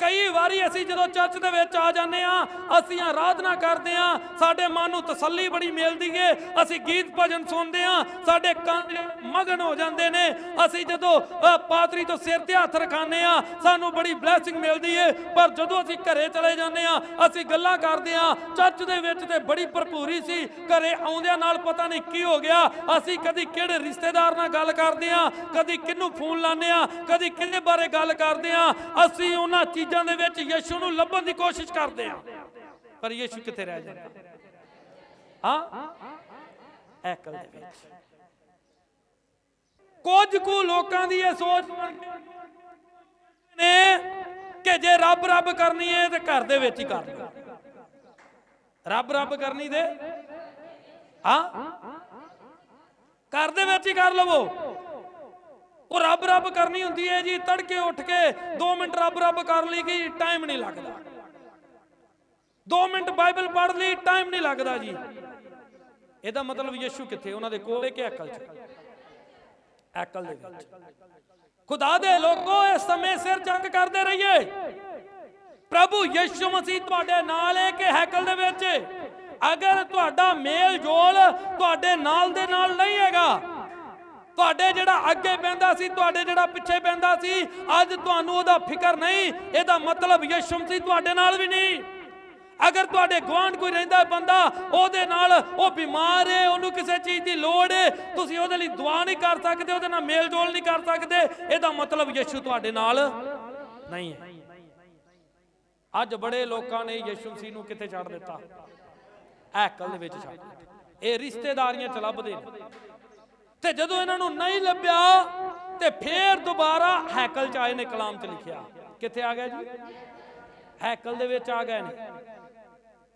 ਕਈ ਵਾਰੀ ਅਸੀਂ ਜਦੋਂ ਚਰਚ ਦੇ ਵਿੱਚ ਆ ਜਾਂਦੇ ਆ ਅਸੀਂ ਆਰਾਧਨਾ ਕਰਦੇ ਆ ਸਾਡੇ ਮਨ ਨੂੰ ਤਸੱਲੀ ਬੜੀ ਮਿਲਦੀ ਏ ਅਸੀਂ ਗੀਤ ਭਜਨ ਸੁਣਦੇ ਆ ਸਾਡੇ ਕੰਨ ਮਗਨ ਹੋ ਜਾਂਦੇ ਨੇ ਅਸੀਂ ਜਦੋਂ ਅ, ਪਾਤਰੀ ਤੋਂ ਸਿਰ ਤੇ ਹੱਥ ਰਖਾਉਂਦੇ ਆ ਸਾਨੂੰ ਬੜੀ ਬਲੇਸਿੰਗ ਮਿਲਦੀ ਏ ਪਰ ਜਦੋਂ ਅਸੀਂ ਘਰੇ ਚਲੇ ਜਾਂਦੇ ਆ ਅਸੀਂ ਗੱਲਾਂ ਕਰਦੇ ਆ ਚਰਚ ਦੇ ਵਿੱਚ ਤੇ ਬੜੀ ਭਰਪੂਰੀ ਸੀ ਘਰੇ ਆਉਂਦਿਆਂ ਨਾਲ ਪਤਾ ਨਹੀਂ ਕੀ ਹੋ ਗਿਆ ਅਸੀਂ ਕਦੀ ਕਿਹੜੇ ਰਿਸ਼ਤੇਦਾਰ ਨਾਲ ਗੱਲ ਕਰਦੇ ਆ ਕਦੀ ਕਿਹਨੂੰ ਫੋਨ ਲਾਉਂਦੇ ਆ ਕਦੀ ਕਿਹਦੇ ਬਾਰੇ ਗੱਲ ਕਰਦੇ ਆ ਅਸੀਂ ਉਹਨਾਂ ਚੀਜ਼ਾਂ ਦੇ ਵਿੱਚ ਯਿਸੂ ਨੂੰ ਲੱਭਣ ਦੀ ਕੋਸ਼ਿਸ਼ ਕਰਦੇ ਆ ਪਰ ਯਿਸੂ ਕਿੱਥੇ ਰਹਿ ਜਾਂਦਾ? ਹਾਂ? ਐਕਲ ਦੇ ਵਿੱਚ। ਕੁਝ ਕੁ ਲੋਕਾਂ ਦੀ ਇਹ ਸੋਚ ਬਣ ਨੇ ਕਿ ਜੇ ਰੱਬ ਰੱਬ ਕਰਨੀ ਹੈ ਤੇ ਘਰ ਦੇ ਵਿੱਚ ਹੀ ਕਰ ਲਓ। ਰੱਬ ਰੱਬ ਕਰਨੀ ਦੇ? ਹਾਂ? ਘਰ ਦੇ ਵਿੱਚ ਹੀ ਕਰ ਲਵੋ। ਉਹ ਰੱਬ ਰੱਬ ਕਰਨੀ ਹੁੰਦੀ ਹੈ ਜੀ, ਤੜਕੇ ਉੱਠ ਕੇ 2 ਮਿੰਟ ਰੱਬ ਰੱਬ ਕਰ ਲਈ ਗਈ ਟਾਈਮ ਨਹੀਂ ਲੱਗਦਾ। 2 ਮਿੰਟ ਬਾਈਬਲ ਪੜ੍ਹ ਲਈ ਟਾਈਮ ਨਹੀਂ ਲੱਗਦਾ ਜੀ। ਇਹਦਾ ਮਤਲਬ ਯਿਸੂ ਕਿੱਥੇ? ਉਹਨਾਂ ਦੇ ਕੋਲ ਕਿ ਅਕਲ 'ਚ? ਅਕਲ ਦੇ ਵਿੱਚ। ਖੁਦਾ ਦੇ ਲੋਕੋ, ਇਸ ਸਮੇਂ ਸਿਰ ਜੰਗ ਕਰਦੇ ਰਹੀਏ। ਪ੍ਰਭੂ ਯਿਸੂ ਮਸੀਹ ਤੁਹਾਡੇ ਨਾਲ ਹੈ ਕਿ ਹੈਕਲ ਦੇ ਵਿੱਚ? ਅਗਰ ਤੁਹਾਡਾ ਮੇਲ ਜੋਲ ਤੁਹਾਡੇ ਨਾਲ ਦੇ ਨਾਲ ਨਹੀਂ ਹੈਗਾ ਤੁਹਾਡੇ ਜਿਹੜਾ ਅੱਗੇ ਪੈਂਦਾ ਸੀ, ਤੁਹਾਡੇ ਜਿਹੜਾ ਪਿੱਛੇ ਪੈਂਦਾ ਸੀ, ਅੱਜ ਤੁਹਾਨੂੰ ਉਹਦਾ ਫਿਕਰ ਨਹੀਂ, ਇਹਦਾ ਮਤਲਬ ਯਸ਼ਮ ਸੀ ਤੁਹਾਡੇ ਨਾਲ ਵੀ ਨਹੀਂ। ਅਗਰ ਤੁਹਾਡੇ ਗਵਾਂਢ ਕੋਈ ਰਹਿੰਦਾ ਬੰਦਾ, ਉਹਦੇ ਨਾਲ ਉਹ ਬਿਮਾਰ ਹੈ, ਉਹਨੂੰ ਕਿਸੇ ਚੀਜ਼ ਦੀ ਲੋੜ ਹੈ, ਤੁਸੀਂ ਉਹਦੇ ਲਈ ਦੁਆ ਨਹੀਂ ਕਰ ਸਕਦੇ, ਉਹਦੇ ਨਾਲ ਮੇਲ ਜੋਲ ਨਹੀਂ ਕਰ ਸਕਦੇ, ਇਹਦਾ ਮਤਲਬ ਯਿਸੂ ਤੁਹਾਡੇ ਨਾਲ ਨਹੀਂ ਹੈ। ਅੱਜ ਬੜੇ ਲੋਕਾਂ ਨੇ ਯਿਸੂ ਮਸੀਹ ਨੂੰ ਕਿੱਥੇ ਛੱਡ ਦਿੱਤਾ? ਐਕਲ ਦੇ ਵਿੱਚ ਛੱਡ ਦਿੱਤਾ। ਇਹ ਰਿਸ਼ਤੇਦਾਰੀਆਂ ਚ ਲੱਭਦੇ ਨੇ। ਤੇ ਜਦੋਂ ਇਹਨਾਂ ਨੂੰ ਨਹੀਂ ਲੱਭਿਆ, ਤੇ ਫੇਰ ਦੁਬਾਰਾ ਹੈਕਲ ਚ ਆਏ ਨੇ ਕਲਾਮ ਚ ਲਿਖਿਆ। ਕਿੱਥੇ ਆ ਗਿਆ ਜੀ? ਹੈਕਲ ਦੇ ਵਿੱਚ ਆ ਗਏ ਨੇ।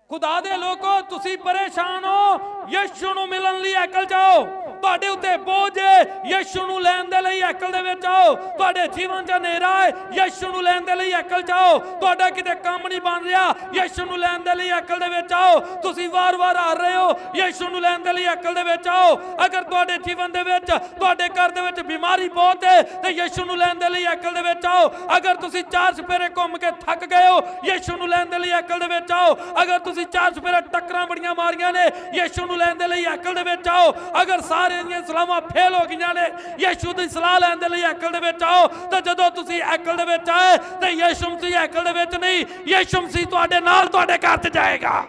ਖੁਦਾ ਦੇ ਲੋਕੋ, ਤੁਸੀਂ ਪਰੇਸ਼ਾਨ ਹੋ। ਯਿਸੂ ਨੂੰ ਮਿਲਣ ਲਈ ਹੈਕਲ ਜਾਓ ਤੁਹਾਡੇ ਉੱਤੇ ਬੋਝ ਹੈ ਯਿਸੂ ਨੂੰ ਲੈਣ ਦੇ ਲਈ ਅਕਲ ਦੇ ਵਿੱਚ ਆਓ। ਤੁਹਾਡੇ ਜੀਵਨ 'ਚ ਹਨੇਰਾ ਹੈ ਯਿਸੂ ਨੂੰ ਲੈਣ ਦੇ ਲਈ ਹੈਕਲ ਜਾਓ ਤੁਹਾਡਾ ਕਿਤੇ ਕੰਮ ਨਹੀਂ ਬਣ ਰਿਹਾ। ਯਿਸੂ ਨੂੰ ਲੈਣ ਦੇ ਲਈ ਹੈਕਲ ਦੇ ਵਿੱਚ ਆਓ। ਤੁਸੀਂ ਵਾਰ-ਵਾਰ ਹਾਰ ਰਹੇ ਹੋ। ਯਿਸੂ ਨੂੰ ਲੈਣ ਦੇ ਲਈ ਹੈਕਲ ਦੇ ਵਿੱਚ ਆਓ। ਅਗਰ ਤੁਹਾਡੇ ਜੀਵਨ ਦੇ ਵਿੱਚ, ਤੁਹਾਡੇ ਘਰ ਦੇ ਵਿੱਚ ਬਿਮਾਰੀ ਬਹੁਤ ਹੈ ਤੇ ਯਿਸੂ ਨੂੰ ਲੈਣ ਦੇ ਲਈ ਅਕਲ ਦੇ ਵਿੱਚ ਆਓ। ਅਗਰ ਤੁਸੀਂ ਚਾਰ ਸਪੇਰੇ ਘੁੰਮ ਕੇ ਥੱਕ ਗਏ ਹੋ, ਯਿਸੂ ਨੂੰ ਲੈਣ ਦੇ ਲਈ ਅਕਲ ਦੇ ਵਿੱਚ ਆਓ। ਅਗਰ ਤੁਸੀਂ ਚਾਰ ਸਪੇਰੇ ਟੱਕਰਾਂ ਬੜੀਆਂ ਮਾਰੀਆਂ ਨੇ, ਯਿਸੂ ਨੂੰ ਲੈਣ ਦੇ ਲਈ ਅਕਲ ਦੇ ਵਿੱਚ ਆਓ। ਅਗਰ ਸਾਰੇ ਸਾਰਿਆਂ ਦੀਆਂ ਸਲਾਹਾਂ ਫੇਲ ਹੋ ਗਈਆਂ ਨੇ। ਯਿਸੂ ਦੀ ਸਲਾਹ ਲੈਣ ਦੇ ਲਈ ਅਕਲ ਦੇ ਵਿੱਚ ਆਓ। ਤਾਂ ਜਦੋਂ ਤੁਸੀਂ ਹੈਕਲ ਦੇ ਵਿੱਚ ਆਏ, ਤੇ ਯਿਸੂ ਮਸੀਹ ਹੈਕਲ ਦੇ ਵਿੱਚ ਨਹੀਂ, ਯਿਸੂ ਮਸੀਹ ਤੁਹਾਡੇ ਨਾਲ ਤੁਹਾਡੇ ਘਰ 'ਚ ਜਾਏਗਾ।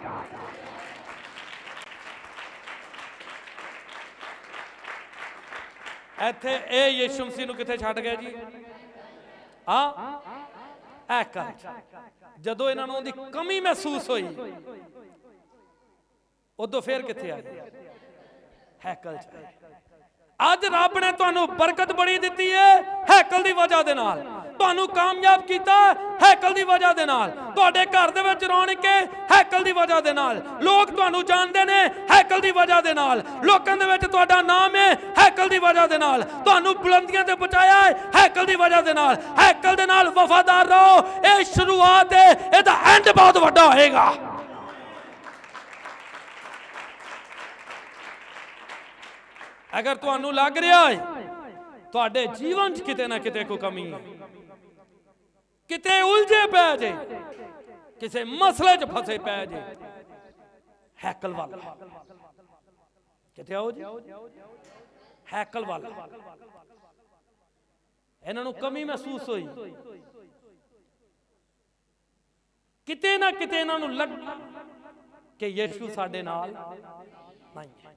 ਇੱਥੇ ਇਹ ਯਿਸੂ ਮਸੀਹ ਨੂੰ ਕਿੱਥੇ ਛੱਡ ਗਿਆ ਜੀ? ਆ ਹੈਕਲ ਜਦੋਂ ਇਹਨਾਂ ਨੂੰ ਉਹਦੀ ਕਮੀ ਮਹਿਸੂਸ ਹੋਈ, ਉਦੋਂ ਫੇਰ ਕਿੱਥੇ ਆ ਗਏ? ਹੈਕਲ 'ਚ। ਅੱਜ ਰੱਬ ਨੇ ਤੁਹਾਨੂੰ ਬਰਕਤ ਬੜੀ ਦਿੱਤੀ ਹੈ ਹੈਕਲ ਦੀ ਵਜ੍ਹਾ ਦੇ ਨਾਲ। ਤੁਹਾਨੂੰ ਕਾਮਯਾਬ ਕੀਤਾ ਹੈਕਲ ਦੀ ਵਜ੍ਹਾ ਦੇ ਨਾਲ। ਤੁਹਾਡੇ ਘਰ ਦੇ ਵਿੱਚ ਰੌਣਕ ਹੈ ਹੈਕਲ ਦੀ ਵਜ੍ਹਾ ਦੇ ਨਾਲ। ਲੋਕ ਤੁਹਾਨੂੰ ਜਾਣਦੇ ਨੇ ਹੈਕਲ ਦੀ ਵਜ੍ਹਾ ਦੇ ਨਾਲ। ਲੋਕਾਂ ਦੇ ਵਿੱਚ ਤੁਹਾਡਾ ਨਾਮ ਹੈ ਹੈਕਲ ਦੀ ਵਜ੍ਹਾ ਦੇ ਨਾਲ। ਤੁਹਾਨੂੰ ਬੁਲੰਦੀਆਂ ਤੇ ਪਹੁੰਚਾਇਆ ਹੈ ਹੈਕਲ ਦੀ ਵਜ੍ਹਾ ਦੇ ਨਾਲ। ਹੈਕਲ ਦੇ ਨਾਲ ਵਫਾਦਾਰ ਰਹੋ। ਇਹ ਸ਼ੁਰੂਆਤ ਹੈ ਇਹਦਾ ਐਂਡ ਬਹੁਤ ਵੱਡਾ ਹੋਏਗਾ। ਅਗਰ ਤੁਹਾਨੂੰ ਲੱਗ ਰਿਹਾ ਹੈ, ਤੁਹਾਡੇ ਜੀਵਨ 'ਚ ਕਿਤੇ ਨਾ ਕਿਤੇ ਕੋਈ ਕਮੀ ਹੈ। ਕਿਤੇ ਉਲਝੇ ਪੈ ਜੇ, ਕਿਸੇ ਮਸਲੇ 'ਚ ਫਸੇ ਪੈ ਜੇ, ਹੈਕਲ ਵੱਲ। ਕਿਤੇ ਆਓ ਜੀ। ਹੈਕਲ ਵੱਲ। ਇਹਨਾਂ ਨੂੰ ਕਮੀ ਮਹਿਸੂਸ ਹੋਈ। ਕਿਤੇ ਨਾ ਕਿਤੇ ਇਹਨਾਂ ਨੂੰ ਲੱਗ ਕਿ ਯਿਸੂ ਸਾਡੇ ਨਾਲ ਨਹੀਂ ਹੈ।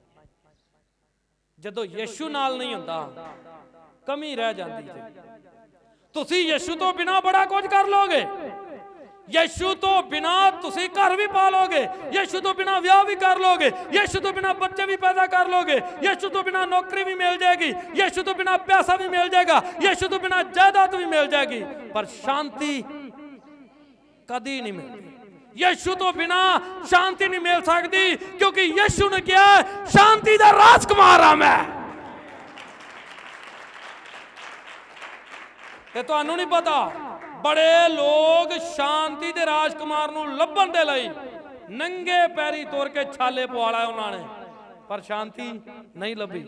ਜਦੋਂ ਯਿਸੂ ਨਾਲ ਨਹੀਂ ਹੁੰਦਾ, ਕਮੀ ਰਹਿ ਜਾਂਦੀ ਹੈ ਤੁਸੀਂ ਯਿਸੂ ਤੋਂ ਬਿਨਾ ਬੜਾ ਕੁਝ ਕਰ ਲੋਗੇ ਯਿਸੂ ਤੋਂ ਬਿਨਾ ਤੁਸੀਂ ਘਰ ਵੀ ਪਾ ਲੋਗੇ ਯਿਸੂ ਤੋਂ ਬਿਨਾ ਵਿਆਹ ਵੀ ਕਰ ਲੋਗੇ ਯਿਸੂ ਤੋਂ ਬਿਨਾ ਬੱਚੇ ਵੀ ਪੈਦਾ ਕਰ ਲੋਗੇ ਯਿਸੂ ਤੋਂ ਬਿਨਾ ਨੌਕਰੀ ਵੀ ਮਿਲ ਜਾਏਗੀ। ਯਿਸੂ ਤੋਂ ਬਿਨਾ ਪੈਸਾ ਵੀ ਮਿਲ ਜਾਏਗਾ। ਯਿਸੂ ਤੋਂ ਬਿਨਾ ਜਾਇਦਾਦ ਵੀ ਮਿਲ ਜਾਏਗੀ। ਪਰ ਸ਼ਾਂਤੀ ਕਦੀ ਨਹੀਂ ਮਿਲਦੀ। ਯਿਸੂ ਤੋਂ ਬਿਨਾ ਸ਼ਾਂਤੀ ਨਹੀਂ ਮਿਲ ਸਕਦੀ, ਕਿਉਂਕਿ ਯਿਸੂ ਨੇ ਕਿਹਾ, ਸ਼ਾਂਤੀ ਦਾ ਰਾਜਕੁਮਾਰ ਆ ਮੈਂ। ਤੇ ਤੁਹਾਨੂੰ ਨਹੀਂ ਪਤਾ, ਬੜੇ ਲੋਕ ਸ਼ਾਂਤੀ ਦੇ ਰਾਜਕੁਮਾਰ ਨੂੰ ਲੱਭਣ ਦੇ ਲਈ ਨੰਗੇ ਪੈਰੀ ਤੁਰ ਕੇ ਛਾਲੇ ਪਵਾਲਾ ਉਹਨਾਂ ਨੇ, ਪਰ ਸ਼ਾਂਤੀ ਨਹੀਂ ਲੱਭੀ।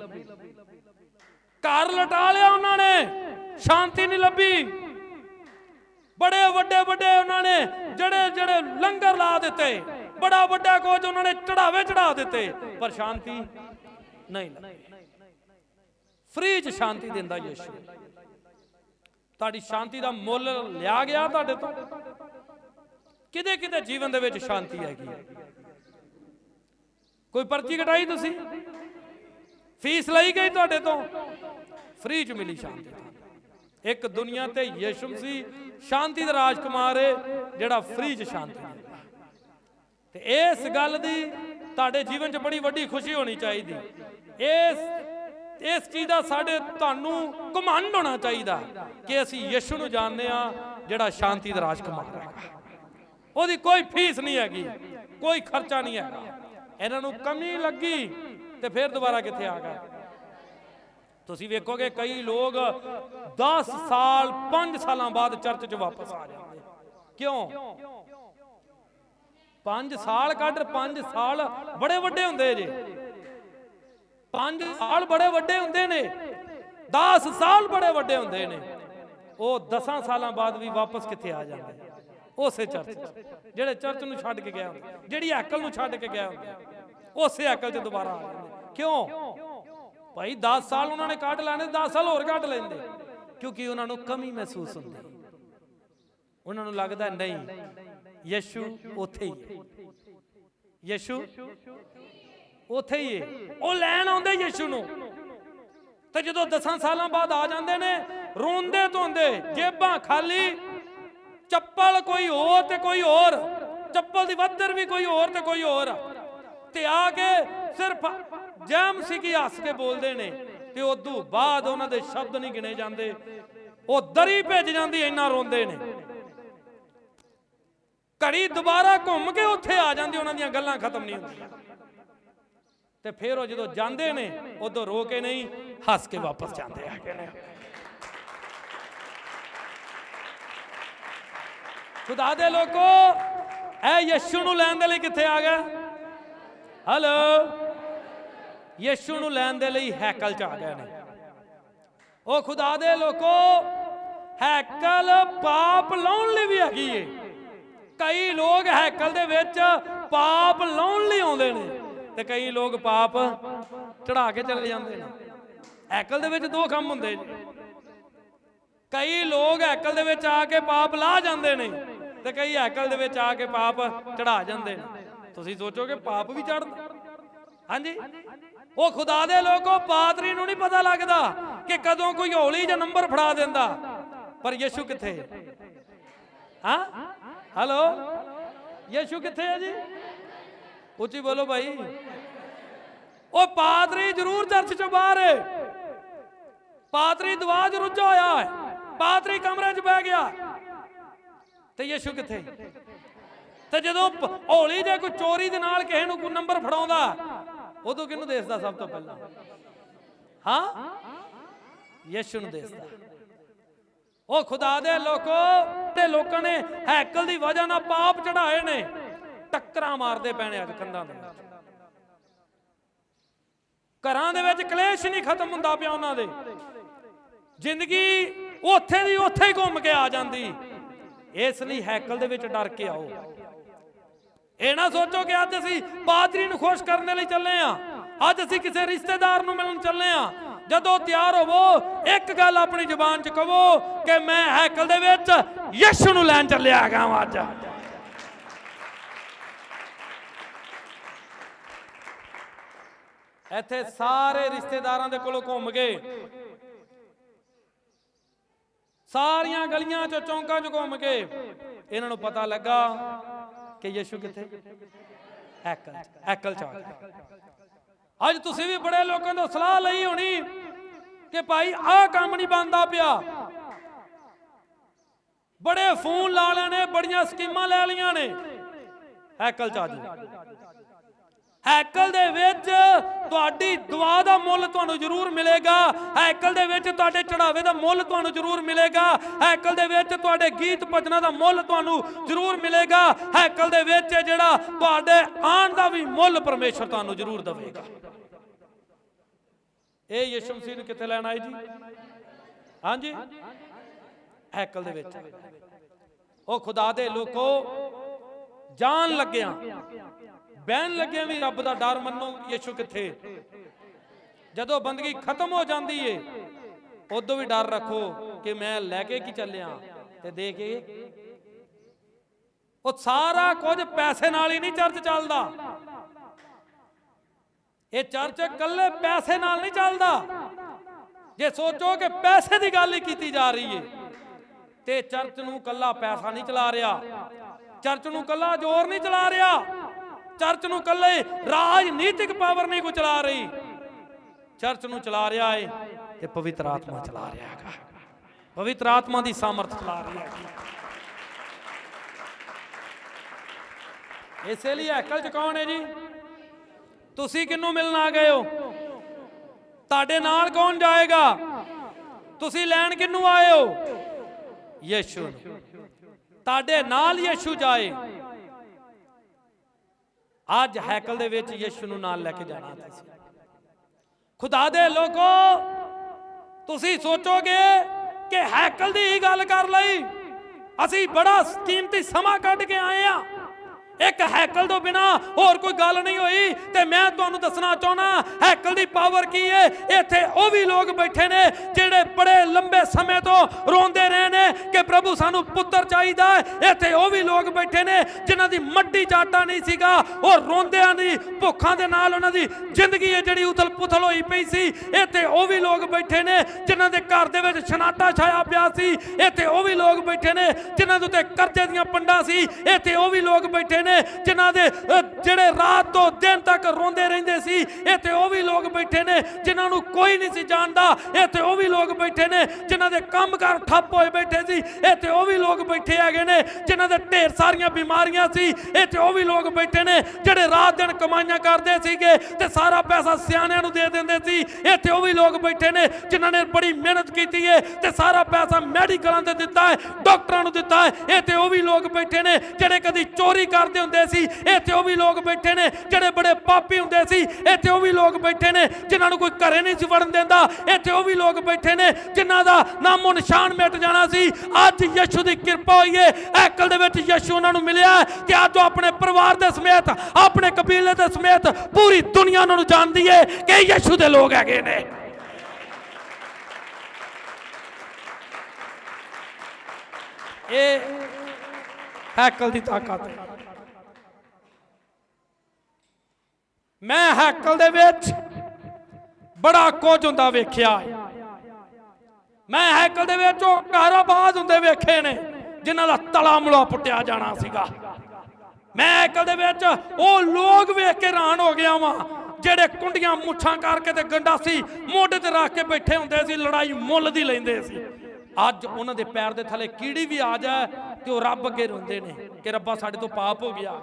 ਘਰ ਲਟਾ ਲਿਆ ਉਹਨਾਂ ਨੇ, ਸ਼ਾਂਤੀ ਨਹੀਂ ਲੱਭੀ। ਬੜੇ ਵੱਡੇ ਵੱਡੇ ਉਹਨਾਂ ਨੇ ਜਿਹੜੇ ਜਿਹੜੇ ਲੰਗਰ ਲਾ ਦਿੱਤੇ। ਬੜਾ ਵੱਡਾ ਕੁਝ ਉਹਨਾਂ ਨੇ ਚੜਾਵੇ ਚੜਾ ਦਿੱਤੇ। ਪਰ ਸ਼ਾਂਤੀ ਨਹੀਂ ਫ੍ਰੀ ਚ ਸ਼ਾਂਤੀ ਦਿੰਦਾ ਯਿਸੂ। ਤੁਹਾਡੀ ਸ਼ਾਂਤੀ ਦਾ ਮੁੱਲ ਲਿਆ ਗਿਆ ਤੁਹਾਡੇ ਤੋਂ। ਕਿਤੇ ਕਿਤੇ ਜੀਵਨ ਦੇ ਵਿੱਚ ਸ਼ਾਂਤੀ ਹੈਗੀ ਕੋਈ ਪਰਚੀ ਕਟਾਈ ਤੁਸੀਂ? ਫੀਸ ਲਈ ਗਈ ਤੁਹਾਡੇ ਤੋਂ। ਫ੍ਰੀ ਚ ਮਿਲੀ ਸ਼ਾਂਤੀ। ਇੱਕ ਦੁਨੀਆ ਤੇ ਯਸ਼ਮ ਸੀ ਸ਼ਾਂਤੀ ਦਾ ਰਾਜਕੁਮਾਰ ਹੈ ਜਿਹੜਾ ਫ੍ਰੀ ਚ ਸ਼ਾਂਤੀ ਦਿੰਦਾ। ਤੇ ਇਸ ਗੱਲ ਦੀ ਤੁਹਾਡੇ ਜੀਵਨ 'ਚ ਬੜੀ ਵੱਡੀ ਖੁਸ਼ੀ ਹੋਣੀ ਚਾਹੀਦੀ। ਇਸ ਇਸ ਚੀਜ਼ ਦਾ ਸਾਡੇ ਤੁਹਾਨੂੰ ਘਮੰਡ ਹੋਣਾ ਚਾਹੀਦਾ ਕਿ ਅਸੀਂ ਯਿਸੂ ਨੂੰ ਜਾਣਦੇ ਆ ਜਿਹੜਾ ਸ਼ਾਂਤੀ ਦਾ ਰਾਜਕੁਮਾਰ ਹੈ। ਉਹਦੀ ਕੋਈ ਫੀਸ ਨਹੀਂ ਹੈਗੀ, ਕੋਈ ਖਰਚਾ ਨਹੀਂ ਹੈਗਾ। ਇਹਨਾਂ ਨੂੰ ਕਮੀ ਲੱਗੀ ਤੇ ਫਿਰ ਦੁਬਾਰਾ ਕਿੱਥੇ ਆ ਗਏ ਤੁਸੀਂ ਵੇਖੋਗੇ ਕਈ ਲੋਕ 10 ਸਾਲ 5 ਸਾਲਾਂ ਬਾਅਦ ਚਰਚ 'ਚ ਵਾਪਸ ਆ ਜਾਂਦੇ। ਕਿਉਂ? 5 ਸਾਲ ਕੱਢ 5 ਸਾਲ ਬੜੇ ਵੱਡੇ ਹੁੰਦੇ ਜੇ। 5 ਸਾਲ ਬੜੇ ਵੱਡੇ ਹੁੰਦੇ ਨੇ। 10 ਸਾਲ ਬੜੇ ਵੱਡੇ ਹੁੰਦੇ ਨੇ। ਉਹ 10 ਸਾਲਾਂ ਬਾਅਦ ਵੀ ਵਾਪਸ ਕਿੱਥੇ ਆ ਜਾਂਦੇ? ਉਸੇ ਚਰਚ ਜਿਹੜੇ ਚਰਚ ਨੂੰ ਛੱਡ ਕੇ ਗਿਆ ਜਿਹੜੀ ਹੈਕਲ ਨੂੰ ਛੱਡ ਕੇ ਗਿਆ ਉਸੇ ਹੈਕਲ 'ਚ ਦੁਬਾਰਾ ਆ ਜਾਂਦੇ। ਕਿਉਂ? ਭਾਈ 10 ਸਾਲ ਉਹਨਾਂ ਨੇ ਕੱਢ ਲੈਣੇ 10 ਸਾਲ ਹੋਰ ਕੱਢ ਲੈਂਦੇ। ਕਿਉਂਕਿ ਉਹਨਾਂ ਨੂੰ ਕਮੀ ਮਹਿਸੂਸ ਹੁੰਦੀ। ਉਹਨਾਂ ਨੂੰ ਲੱਗਦਾ ਨਹੀਂ, ਯਿਸੂ ਉੱਥੇ ਹੀ ਹੈ। ਯਿਸੂ ਉੱਥੇ ਹੀ ਹੈ। ਉਹ ਲੈਣ ਆਉਂਦੇ ਯਸ਼ੂ ਨੂੰ। ਤੇ ਜਦੋਂ 10 ਸਾਲਾਂ ਬਾਅਦ ਆ ਜਾਂਦੇ ਨੇ, ਰੋਂਦੇ ਧੋਂਦੇ, ਜੇਬਾਂ ਖਾਲੀ, ਚੱਪਲ ਕੋਈ ਹੋਰ ਤੇ ਕੋਈ ਹੋਰ, ਚੱਪਲ ਦੀ ਵੱਧਰ ਵੀ ਕੋਈ ਹੋਰ ਤੇ ਕੋਈ ਹੋਰ। ਤੇ ਆ ਕੇ ਸਿਰਫ ਜੈਮ ਸੀ ਕੀ ਹੱਸ ਕੇ ਬੋਲਦੇ ਨੇ ਤੇ ਉਦੋਂ ਬਾਅਦ ਉਹਨਾਂ ਦੇ ਸ਼ਬਦ ਨਹੀਂ ਗਿਣੇ ਜਾਂਦੇ। ਉਹ ਦਰੀ ਭੇਜ ਜਾਂਦੀ, ਇੰਨਾ ਰੋਂਦੇ ਨੇ। ਘੜੀ ਦੁਬਾਰਾ ਘੁੰਮ ਕੇ ਉੱਥੇ ਆ ਜਾਂਦੀ, ਉਹਨਾਂ ਦੀਆਂ ਗੱਲਾਂ ਖਤਮ ਨਹੀਂ ਹੁੰਦੀਆਂ। ਤੇ ਫਿਰ ਉਹ ਜਦੋਂ ਜਾਂਦੇ ਨੇ, ਉਦੋਂ ਰੋ ਕੇ ਨਹੀਂ, ਹੱਸ ਕੇ ਵਾਪਸ ਜਾਂਦੇ ਹੈਗੇ ਨੇ। ਖੁਦਾ ਦੇ ਲੋਕੋ ਐ ਯਿਸੂ ਨੂੰ ਲੈਣ ਦੇ ਲਈ ਕਿੱਥੇ ਆ ਗਿਆ? ਹਲੋ ਯਿਸੂ ਨੂੰ ਲੈਣ ਦੇ ਲਈ ਹੈਕਲ ਚ ਆ ਗਏ ਨੇ। ਉਹ ਖੁਦਾ ਦੇ ਲੋਕੋ, ਹੈਕਲ ਪਾਪ ਲਾਉਣ ਲਈ ਵੀ ਹੈਗੀ ਏ। ਕਈ ਲੋਕ ਹੈਕਲ ਦੇ ਵਿੱਚ ਪਾਪ ਲਾਉਣ ਲਈ ਆਉਂਦੇ ਨੇ ਤੇ ਕਈ ਲੋਕ ਪਾਪ ਚੜਾ ਕੇ ਚਲੇ ਜਾਂਦੇ ਨੇ। ਹੈਕਲ ਦੇ ਵਿੱਚ ਦੋ ਕੰਮ ਹੁੰਦੇ ਜੀ ਕਈ ਲੋਕ ਹੈਕਲ ਦੇ ਵਿੱਚ ਆ ਕੇ ਪਾਪ ਲਾ ਜਾਂਦੇ ਨੇ ਤੇ ਕਈ ਹੈਕਲ ਦੇ ਵਿੱਚ ਆ ਕੇ ਪਾਪ ਚੜਾ ਜਾਂਦੇ ਨੇ। ਤੁਸੀਂ ਸੋਚੋਗੇ ਪਾਪ ਵੀ ਚੜਦਾ ਹਾਂਜੀ? ਉਹ ਖੁਦਾ ਦੇ ਲੋਕੋ, ਪਾਤਰੀ ਨੂੰ ਨਹੀਂ ਪਤਾ ਲੱਗਦਾ ਕਿ ਕਦੋਂ ਕੋਈ ਹੌਲੀ ਜਾਂ ਨੰਬਰ ਫੜਾ ਦਿੰਦਾ। ਪਰ ਯਿਸੂ ਕਿੱਥੇ? ਹੈ? ਹਾਂ ਹਲੋ? ਯਿਸੂ ਕਿੱਥੇ ਹੈ ਜੀ? ਉੱਚੀ ਬੋਲੋ ਭਾਈ। ਉਹ ਪਾਦਰੀ ਜ਼ਰੂਰ ਚਰਚ ਚੋਂ ਬਾਹਰ ਹੈ। ਪਾਦਰੀ ਦਵਾਜ ਰੁੱਝਾ ਹੋਇਆ ਹੈ। ਪਾਦਰੀ ਕਮਰੇ 'ਚ ਬਹਿ ਗਿਆ। ਤੇ ਯਿਸੂ ਕਿੱਥੇ? ਤੇ ਜਦੋਂ ਪ- ਹੌਲੀ ਜੇ ਕੋਈ ਚੋਰੀ ਦੇ ਨਾਲ ਕਿਸੇ ਨੂੰ ਕੋਈ ਨੰਬਰ ਫੜਾਉਂਦਾ ਉਦੋਂ ਕਿਹਨੂੰ ਦੇਖਦਾ ਸਭ ਤੋਂ ਪਹਿਲਾਂ? ਹਾਂ? ਯਿਸੂ ਨੂੰ ਦੇਖਦਾ ਉਹ ਖੁਦਾ ਦੇ ਲੋਕੋ, ਤੇ ਲੋਕਾਂ ਨੇ ਹੈਕਲ ਦੀ ਵਜ੍ਹਾ ਨਾਲ ਪਾਪ ਚੜਾਏ ਨੇ। ਟੱਕਰਾਂ ਮਾਰਦੇ ਪੈਣੇ ਅੱਜ ਕੰਧਾਂ ਦੇ ਘਰਾਂ ਦੇ ਵਿੱਚ ਕਲੇਸ਼ ਨਹੀਂ ਖਤਮ ਹੁੰਦਾ ਪਿਆ ਉਹਨਾਂ ਦੇ। ਜ਼ਿੰਦਗੀ ਉੱਥੇ ਦੀ ਉੱਥੇ ਹੀ ਘੁੰਮ ਕੇ ਆ ਜਾਂਦੀ। ਇਸ ਲਈ ਹੈਕਲ ਦੇ ਵਿੱਚ ਡਰ ਕੇ ਆਓ। ਇਹ ਨਾ ਸੋਚੋ ਕਿ ਅੱਜ ਅਸੀਂ ਪਾਦਰੀ ਨੂੰ ਖੁਸ਼ ਕਰਨ ਲਈ ਚੱਲੇ ਆ। ਅੱਜ ਅਸੀਂ ਕਿਸੇ ਰਿਸ਼ਤੇਦਾਰ ਨੂੰ ਮਿਲਣ ਚੱਲੇ ਆ। ਜਦੋਂ ਤਿਆਰ ਹੋਵੋ, ਇੱਕ ਗੱਲ ਆਪਣੀ ਜ਼ੁਬਾਨ 'ਚ ਕਹੋ ਕਿ ਮੈਂ ਹੈਕਲ ਦੇ ਵਿੱਚ ਯਿਸੂ ਨੂੰ ਲੈਣ ਚੱਲਿਆ ਹੈਗਾ ਅੱਜ। ਇੱਥੇ ਸਾਰੇ ਰਿਸ਼ਤੇਦਾਰਾਂ ਦੇ ਕੋਲੋਂ ਘੁੰਮ ਗਏ। ਸਾਰੀਆਂ ਗਲੀਆਂ 'ਚ ਚੌਂਕਾਂ 'ਚ ਘੁੰਮ ਕੇ ਇਹਨਾਂ ਨੂੰ ਪਤਾ ਲੱਗਾ ਕਿ ਯਿਸੂ ਕਿੱਥੇ? ਐਕਲ ਐਕਲ 'ਚ ਅੱਜ ਤੁਸੀਂ ਵੀ ਬੜੇ ਲੋਕਾਂ ਤੋਂ ਸਲਾਹ ਲਈ ਹੋਣੀ ਕਿ ਭਾਈ ਆਹ ਕੰਮ ਨਹੀਂ ਬੰਦਾ ਪਿਆ। ਬੜੇ ਫੋਨ ਲਾ ਲੈਣੇ ਬੜੀਆਂ ਸਕੀਮਾਂ ਲੈ ਲਈਆਂ ਨੇ। ਹੈਕਲ ਚ ਆ ਜੀ ਹੈਕਲ ਦੇ ਵਿੱਚ ਤੁਹਾਡੀ ਦੁਆ ਦਾ ਮੁੱਲ ਤੁਹਾਨੂੰ ਜ਼ਰੂਰ ਮਿਲੇਗਾ। ਹੈਕਲ ਦੇ ਵਿੱਚ ਤੁਹਾਡੇ ਚੜਾਵੇ ਦਾ ਮੁੱਲ ਤੁਹਾਨੂੰ ਜ਼ਰੂਰ ਮਿਲੇਗਾ। ਹੈਕਲ ਦੇ ਵਿੱਚ ਤੁਹਾਡੇ ਗੀਤ ਭਜਨਾਂ ਦਾ ਮੁੱਲ ਤੁਹਾਨੂੰ ਜ਼ਰੂਰ ਮਿਲੇਗਾ। ਹੈਕਲ ਦੇ ਵਿੱਚ ਜਿਹੜਾ ਤੁਹਾਡੇ ਆਣ ਦਾ ਵੀ ਮੁੱਲ ਪਰਮੇਸ਼ਰ ਤੁਹਾਨੂੰ ਜ਼ਰੂਰ ਦੇਵੇਗਾ। ਇਹ ਯਿਸੂ ਮਸੀਹ ਨੂੰ ਕਿੱਥੇ ਲੈਣ ਆਏ ਜੀ? ਹਾਂਜੀ। ਹੈਕਲ ਦੇ ਵਿੱਚ। ਉਹ ਖੁਦਾ ਦੇ ਲੋਕੋ ਜਾਣ ਲੱਗਿਆ। ਬਹਿਣ ਲੱਗਿਆ ਵੀ ਰੱਬ ਦਾ ਡਰ ਮੰਨੋ ਯਿਸੂ ਕਿੱਥੇ? ਜਦੋਂ ਬੰਦਗੀ ਖਤਮ ਹੋ ਜਾਂਦੀ ਏ, ਉਦੋਂ ਵੀ ਡਰ ਰੱਖੋ ਕਿ ਮੈਂ ਲੈ ਕੇ ਕੀ ਚੱਲਿਆ ਤੇ ਦੇ ਕੇ। ਉਹ ਸਾਰਾ ਕੁਝ ਪੈਸੇ ਨਾਲ ਹੀ ਨਹੀਂ ਚਰਚ ਚੱਲਦਾ। ਇਹ ਚਰਚ ਇਕੱਲੇ ਪੈਸੇ ਨਾਲ ਨਹੀਂ ਚੱਲਦਾ। ਜੇ ਸੋਚੋ ਕਿ ਪੈਸੇ ਦੀ ਗੱਲ ਹੀ ਕੀਤੀ ਜਾ ਰਹੀ ਏ, ਤੇ ਚਰਚ ਨੂੰ ਕੱਲਾ ਪੈਸਾ ਨਹੀਂ ਚਲਾ ਰਿਹਾ। ਚਰਚ ਨੂੰ ਕੱਲਾ ਜ਼ੋਰ ਨਹੀਂ ਚਲਾ ਰਿਹਾ। ਚਰਚ ਨੂੰ ਕੱਲੇ ਰਾਜਨੀਤਿਕ ਪਾਵਰ ਨਹੀਂ ਕੋ ਚਲਾ ਰਹੀ। ਚਰਚ ਨੂੰ ਚਲਾ ਰਿਹਾ ਏ ਤੇ ਪਵਿੱਤਰ ਆਤਮਾ ਚਲਾ ਰਿਹਾ ਹੈਗਾ। ਪਵਿੱਤਰ ਆਤਮਾ ਦੀ ਸਾਮਰਥ ਚਲਾ ਰਹੀ ਹੈ। ਇਸੇ ਲਈ ਹੈਕਲ ਚ ਕੌਣ ਹੈ ਜੀ? ਤੁਸੀਂ ਕਿੰਨੂੰ ਮਿਲਣ ਆ ਗਏ ਹੋ? ਤੁਹਾਡੇ ਨਾਲ ਕੌਣ ਜਾਏਗਾ? ਤੁਸੀਂ ਲੈਣ ਕਿੰਨੂੰ ਆਏ ਹੋ? ਯਿਸੂ ਤੁਹਾਡੇ ਨਾਲ ਯਿਸੂ ਜਾਏ। ਅੱਜ ਹੈਕਲ ਦੇ ਵਿੱਚ ਯਿਸੂ ਨੂੰ ਨਾਲ ਲੈ ਕੇ ਜਾਣਾ ਤੁਸੀਂ ਖੁਦਾ ਦੇ ਲੋਕੋ, ਤੁਸੀਂ ਸੋਚੋਗੇ ਕਿ ਹੈਕਲ ਦੀ ਹੀ ਗੱਲ ਕਰ ਲਈ? ਅਸੀਂ ਬੜਾ ਕੀਮਤੀ ਸਮਾਂ ਕੱਢ ਕੇ ਆਏ ਆ ਇੱਕ ਹੈਕਲ ਤੋਂ ਬਿਨਾ ਹੋਰ ਕੋਈ ਗੱਲ ਨਹੀਂ ਹੋਈ ਤੇ ਮੈਂ ਤੁਹਾਨੂੰ ਦੱਸਣਾ ਚਾਹਣਾ ਹੈਕਲ ਦੀ ਪਾਵਰ ਕੀ ਹੈ ਇੱਥੇ ਉਹ ਵੀ ਲੋਕ ਬੈਠੇ ਨੇ ਜਿਹੜੇ ਬੜੇ ਲੰਬੇ ਸਮੇਂ ਤੋਂ ਰੋਂਦੇ ਰਹੇ ਨੇ ਕਿ ਪ੍ਰਭੂ ਸਾਨੂੰ ਪੁੱਤਰ ਚਾਹੀਦਾ ਹੈ। ਇੱਥੇ ਉਹ ਵੀ ਲੋਕ ਬੈਠੇ ਨੇ ਜਿਨ੍ਹਾਂ ਦੀ ਮੱਡੀ ਚਾਟਾ ਨਹੀਂ ਸੀਗਾ, ਉਹ ਰੋਂਦਿਆਂ ਦੀ, ਭੁੱਖਾਂ ਦੇ ਨਾਲ ਉਹਨਾਂ ਦੀ ਜ਼ਿੰਦਗੀ ਹੈ ਜਿਹੜੀ ਉਥਲ ਪੁਥਲ ਹੋਈ ਪਈ ਸੀ। ਇੱਥੇ ਉਹ ਵੀ ਲੋਕ ਬੈਠੇ ਨੇ ਜਿਨ੍ਹਾਂ ਦੇ ਘਰ ਦੇ ਵਿੱਚ ਸ਼ਨਾਟਾ ਛਾਇਆ ਪਿਆ ਸੀ। ਇੱਥੇ ਉਹ ਵੀ ਲੋਕ ਬੈਠੇ ਨੇ ਜਿਨ੍ਹਾਂ ਦੇ ਉੱਤੇ ਕਰਜ਼ੇ ਦੀਆਂ ਪੰਡਾਂ ਸੀ। ਇੱਥੇ ਉਹ ਵੀ ਲੋਕ ਬੈਠੇ ਨੇ, ਜਿਨ੍ਹਾਂ ਦੇ ਜਿਹੜੇ ਰਾਤ ਤੋਂ ਦਿਨ ਤੱਕ ਰੋਂਦੇ ਰਹਿੰਦੇ ਸੀ, ਇੱਥੇ ਉਹ ਵੀ ਲੋਕ ਬੈਠੇ ਨੇ, ਜਿਨ੍ਹਾਂ ਨੂੰ ਕੋਈ ਨਹੀਂ ਸੀ ਜਾਣਦਾ। ਇੱਥੇ ਉਹ ਵੀ ਲੋਕ ਬੈਠੇ ਨੇ, ਜਿਨ੍ਹਾਂ ਦੇ ਕੰਮਕਾਰ ਠੱਪ ਹੋਏ ਬੈਠੇ ਸੀ, ਇੱਥੇ ਉਹ ਵੀ ਲੋਕ ਬੈਠੇ ਹੈਗੇ ਨੇ, ਜਿਨ੍ਹਾਂ ਦੇ ਢੇਰ ਸਾਰੀਆਂ ਬਿਮਾਰੀਆਂ ਸੀ, ਇੱਥੇ ਉਹ ਵੀ ਲੋਕ ਬੈਠੇ ਨੇ, ਜਿਹੜੇ ਰਾਤ ਦਿਨ ਕਮਾਈਆਂ ਕਰਦੇ ਸੀਗੇ ਤੇ ਸਾਰਾ ਪੈਸਾ ਸਿਆਣਿਆਂ ਨੂੰ ਦੇ ਦਿੰਦੇ ਸੀ, ਇੱਥੇ ਉਹ ਵੀ ਲੋਕ ਬੈਠੇ ਨੇ, ਜਿਨ੍ਹਾਂ ਨੇ ਬੜੀ ਮਿਹਨਤ ਕੀਤੀ ਹੈ ਤੇ ਸਾਰਾ ਪੈਸਾ ਮੈਡੀਕਲਾਂ ਤੇ ਦਿੱਤਾ ਹੈ ਡਾਕਟਰਾਂ ਨੂੰ ਦਿੱਤਾ ਹੈ ਇੱਥੇ ਉਹ ਵੀ ਲੋਕ ਬੈਠੇ ਨੇ, ਜਿਹੜੇ ਕਦੀ ਚੋਰੀ ਕਰਦੇ ਹੁੰਦੇ ਸੀ। ਇੱਥੇ ਉਹ ਵੀ ਲੋਕ ਬੈਠੇ ਨੇ, ਜਿਹੜੇ ਬੜੇ ਪਾਪੀ ਹੁੰਦੇ ਸੀ। ਇੱਥੇ ਉਹ ਵੀ ਲੋਕ ਬੈਠੇ ਨੇ, ਜਿਨ੍ਹਾਂ ਨੂੰ ਕੋਈ ਘਰੇ ਨਹੀਂ ਸੀ ਵੜਨ ਦਿੰਦਾ। ਇੱਥੇ ਉਹ ਵੀ ਲੋਕ ਬੈਠੇ ਨੇ, ਜਿਨ੍ਹਾਂ ਦਾ ਨਾਮੋ ਨਿਸ਼ਾਨ ਮਿਟ ਜਾਣਾ ਸੀ। ਅੱਜ ਯਿਸੂ ਦੀ ਕਿਰਪਾ ਹੋਈ ਹੈ ਐਕਲ ਦੇ ਵਿੱਚ ਯਿਸੂ ਉਹਨਾਂ ਨੂੰ ਮਿਲਿਆ ਤੇ ਅੱਜ ਉਹ ਆਪਣੇ ਪਰਿਵਾਰ ਦੇ ਸਮੇਤ, ਆਪਣੇ ਕਬੀਲੇ ਦੇ ਸਮੇਤ ਪੂਰੀ ਦੁਨੀਆ ਉਹਨਾਂ ਨੂੰ ਜਾਣਦੀ ਹੈ ਕਿ ਇਹ ਯਿਸੂ ਦੇ ਲੋਕ ਹੈਗੇ ਨੇ। ਇਹ ਹੈਕਲ ਦੀ ਤਾਕਤ ਹੈ। ਮੈਂ ਹੈਕਲ ਦੇ ਵਿੱਚ ਬੜਾ ਕੁਝ ਹੁੰਦਾ ਵੇਖਿਆ ਹੈ। ਮੈਂ ਹੈਕਲ ਦੇ ਵਿੱਚ ਉਹ ਕਾਰੋਬਾਜ਼ ਹੁੰਦੇ ਵੇਖੇ ਨੇ, ਜਿਨ੍ਹਾਂ ਦਾ ਤਲਾ ਮੁਲਾ ਪੁੱਟਿਆ ਜਾਣਾ ਸੀਗਾ। ਮੈਂ ਹੈਕਲ ਦੇ ਵਿੱਚ ਉਹ ਲੋਕ ਵੇਖ ਕੇ ਹੈਰਾਨ ਹੋ ਗਿਆ ਵਾਂ, ਜਿਹੜੇ ਕੁੰਡੀਆਂ ਮੁੱਛਾਂ ਕਰਕੇ ਤੇ ਗੰਡਾਸੀ ਮੋਢੇ ਤੇ ਰੱਖ ਕੇ ਬੈਠੇ ਹੁੰਦੇ ਸੀ, ਲੜਾਈ ਮੁੱਲ ਦੀ ਲੈਂਦੇ ਸੀ। ਅੱਜ ਉਹਨਾਂ ਦੇ ਪੈਰ ਦੇ ਥੱਲੇ ਕੀੜੀ ਵੀ ਆ ਜਾਏ ਤੇ ਉਹ ਰੱਬ ਅੱਗੇ ਰੋਂਦੇ ਨੇ ਕਿ ਰੱਬਾ ਸਾਡੇ ਤੋਂ ਪਾਪ ਹੋ ਗਿਆ।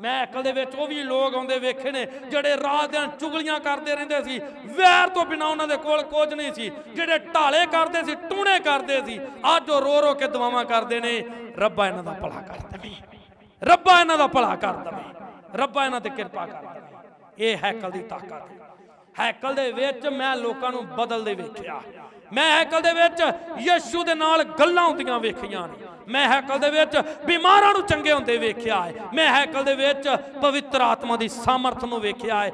ਮੈਂ ਅਕਲ ਦੇ ਵਿੱਚ, ਉਹ ਵੀ ਲੋਕ ਆਉਂਦੇ ਵੇਖੇ ਨੇ, ਜਿਹੜੇ ਰਾਤ ਦਿਨ ਚੁਗਲੀਆਂ ਕਰਦੇ ਰਹਿੰਦੇ ਸੀ, ਵੈਰ ਤੋਂ ਬਿਨਾ ਉਹਨਾਂ ਦੇ ਕੋਲ ਕੁਝ ਨਹੀਂ ਸੀ, ਜਿਹੜੇ ਢਾਲੇ ਕਰਦੇ ਸੀ, ਟੂਣੇ ਕਰਦੇ ਸੀ, ਅੱਜ ਉਹ ਰੋ ਰੋ ਕੇ ਦੁਆਵਾਂ ਕਰਦੇ ਨੇ, ਰੱਬਾ ਇਹਨਾਂ ਦਾ ਭਲਾ ਕਰ ਦੇਵੇ, ਰੱਬਾ ਇਹਨਾਂ ਦਾ ਭਲਾ ਕਰ ਦੇਵੇ, ਰੱਬਾ ਇਹਨਾਂ ਤੇ ਕਿਰਪਾ ਕਰ ਦੇਵੇ, ਇਹ ਹੈਕਲ ਦੀ ਤਾਕਤ, ਹੈ ਹੈਕਲ ਦੇ ਵਿੱਚ ਮੈਂ ਲੋਕਾਂ ਨੂੰ ਬਦਲਦੇ ਵੇਖਿਆ, ਮੈਂ ਹੈਕਲ ਦੇ ਵਿੱਚ ਯਿਸੂ ਦੇ ਨਾਲ ਗੱਲਾਂ ਹੁੰਦੀਆਂ ਵੇਖੀਆਂ ਨੇ ਮੈਂ ਹੈਕਲ ਦੇ ਵਿੱਚ ਬਿਮਾਰਾਂ ਨੂੰ ਚੰਗੇ ਹੁੰਦੇ ਵੇਖਿਆ ਹੈ। ਮੈਂ ਹੈਕਲ ਦੇ ਵਿੱਚ ਪਵਿੱਤਰ ਆਤਮਾ ਦੀ ਸਾਮਰਥ ਨੂੰ ਵੇਖਿਆ ਹੈ।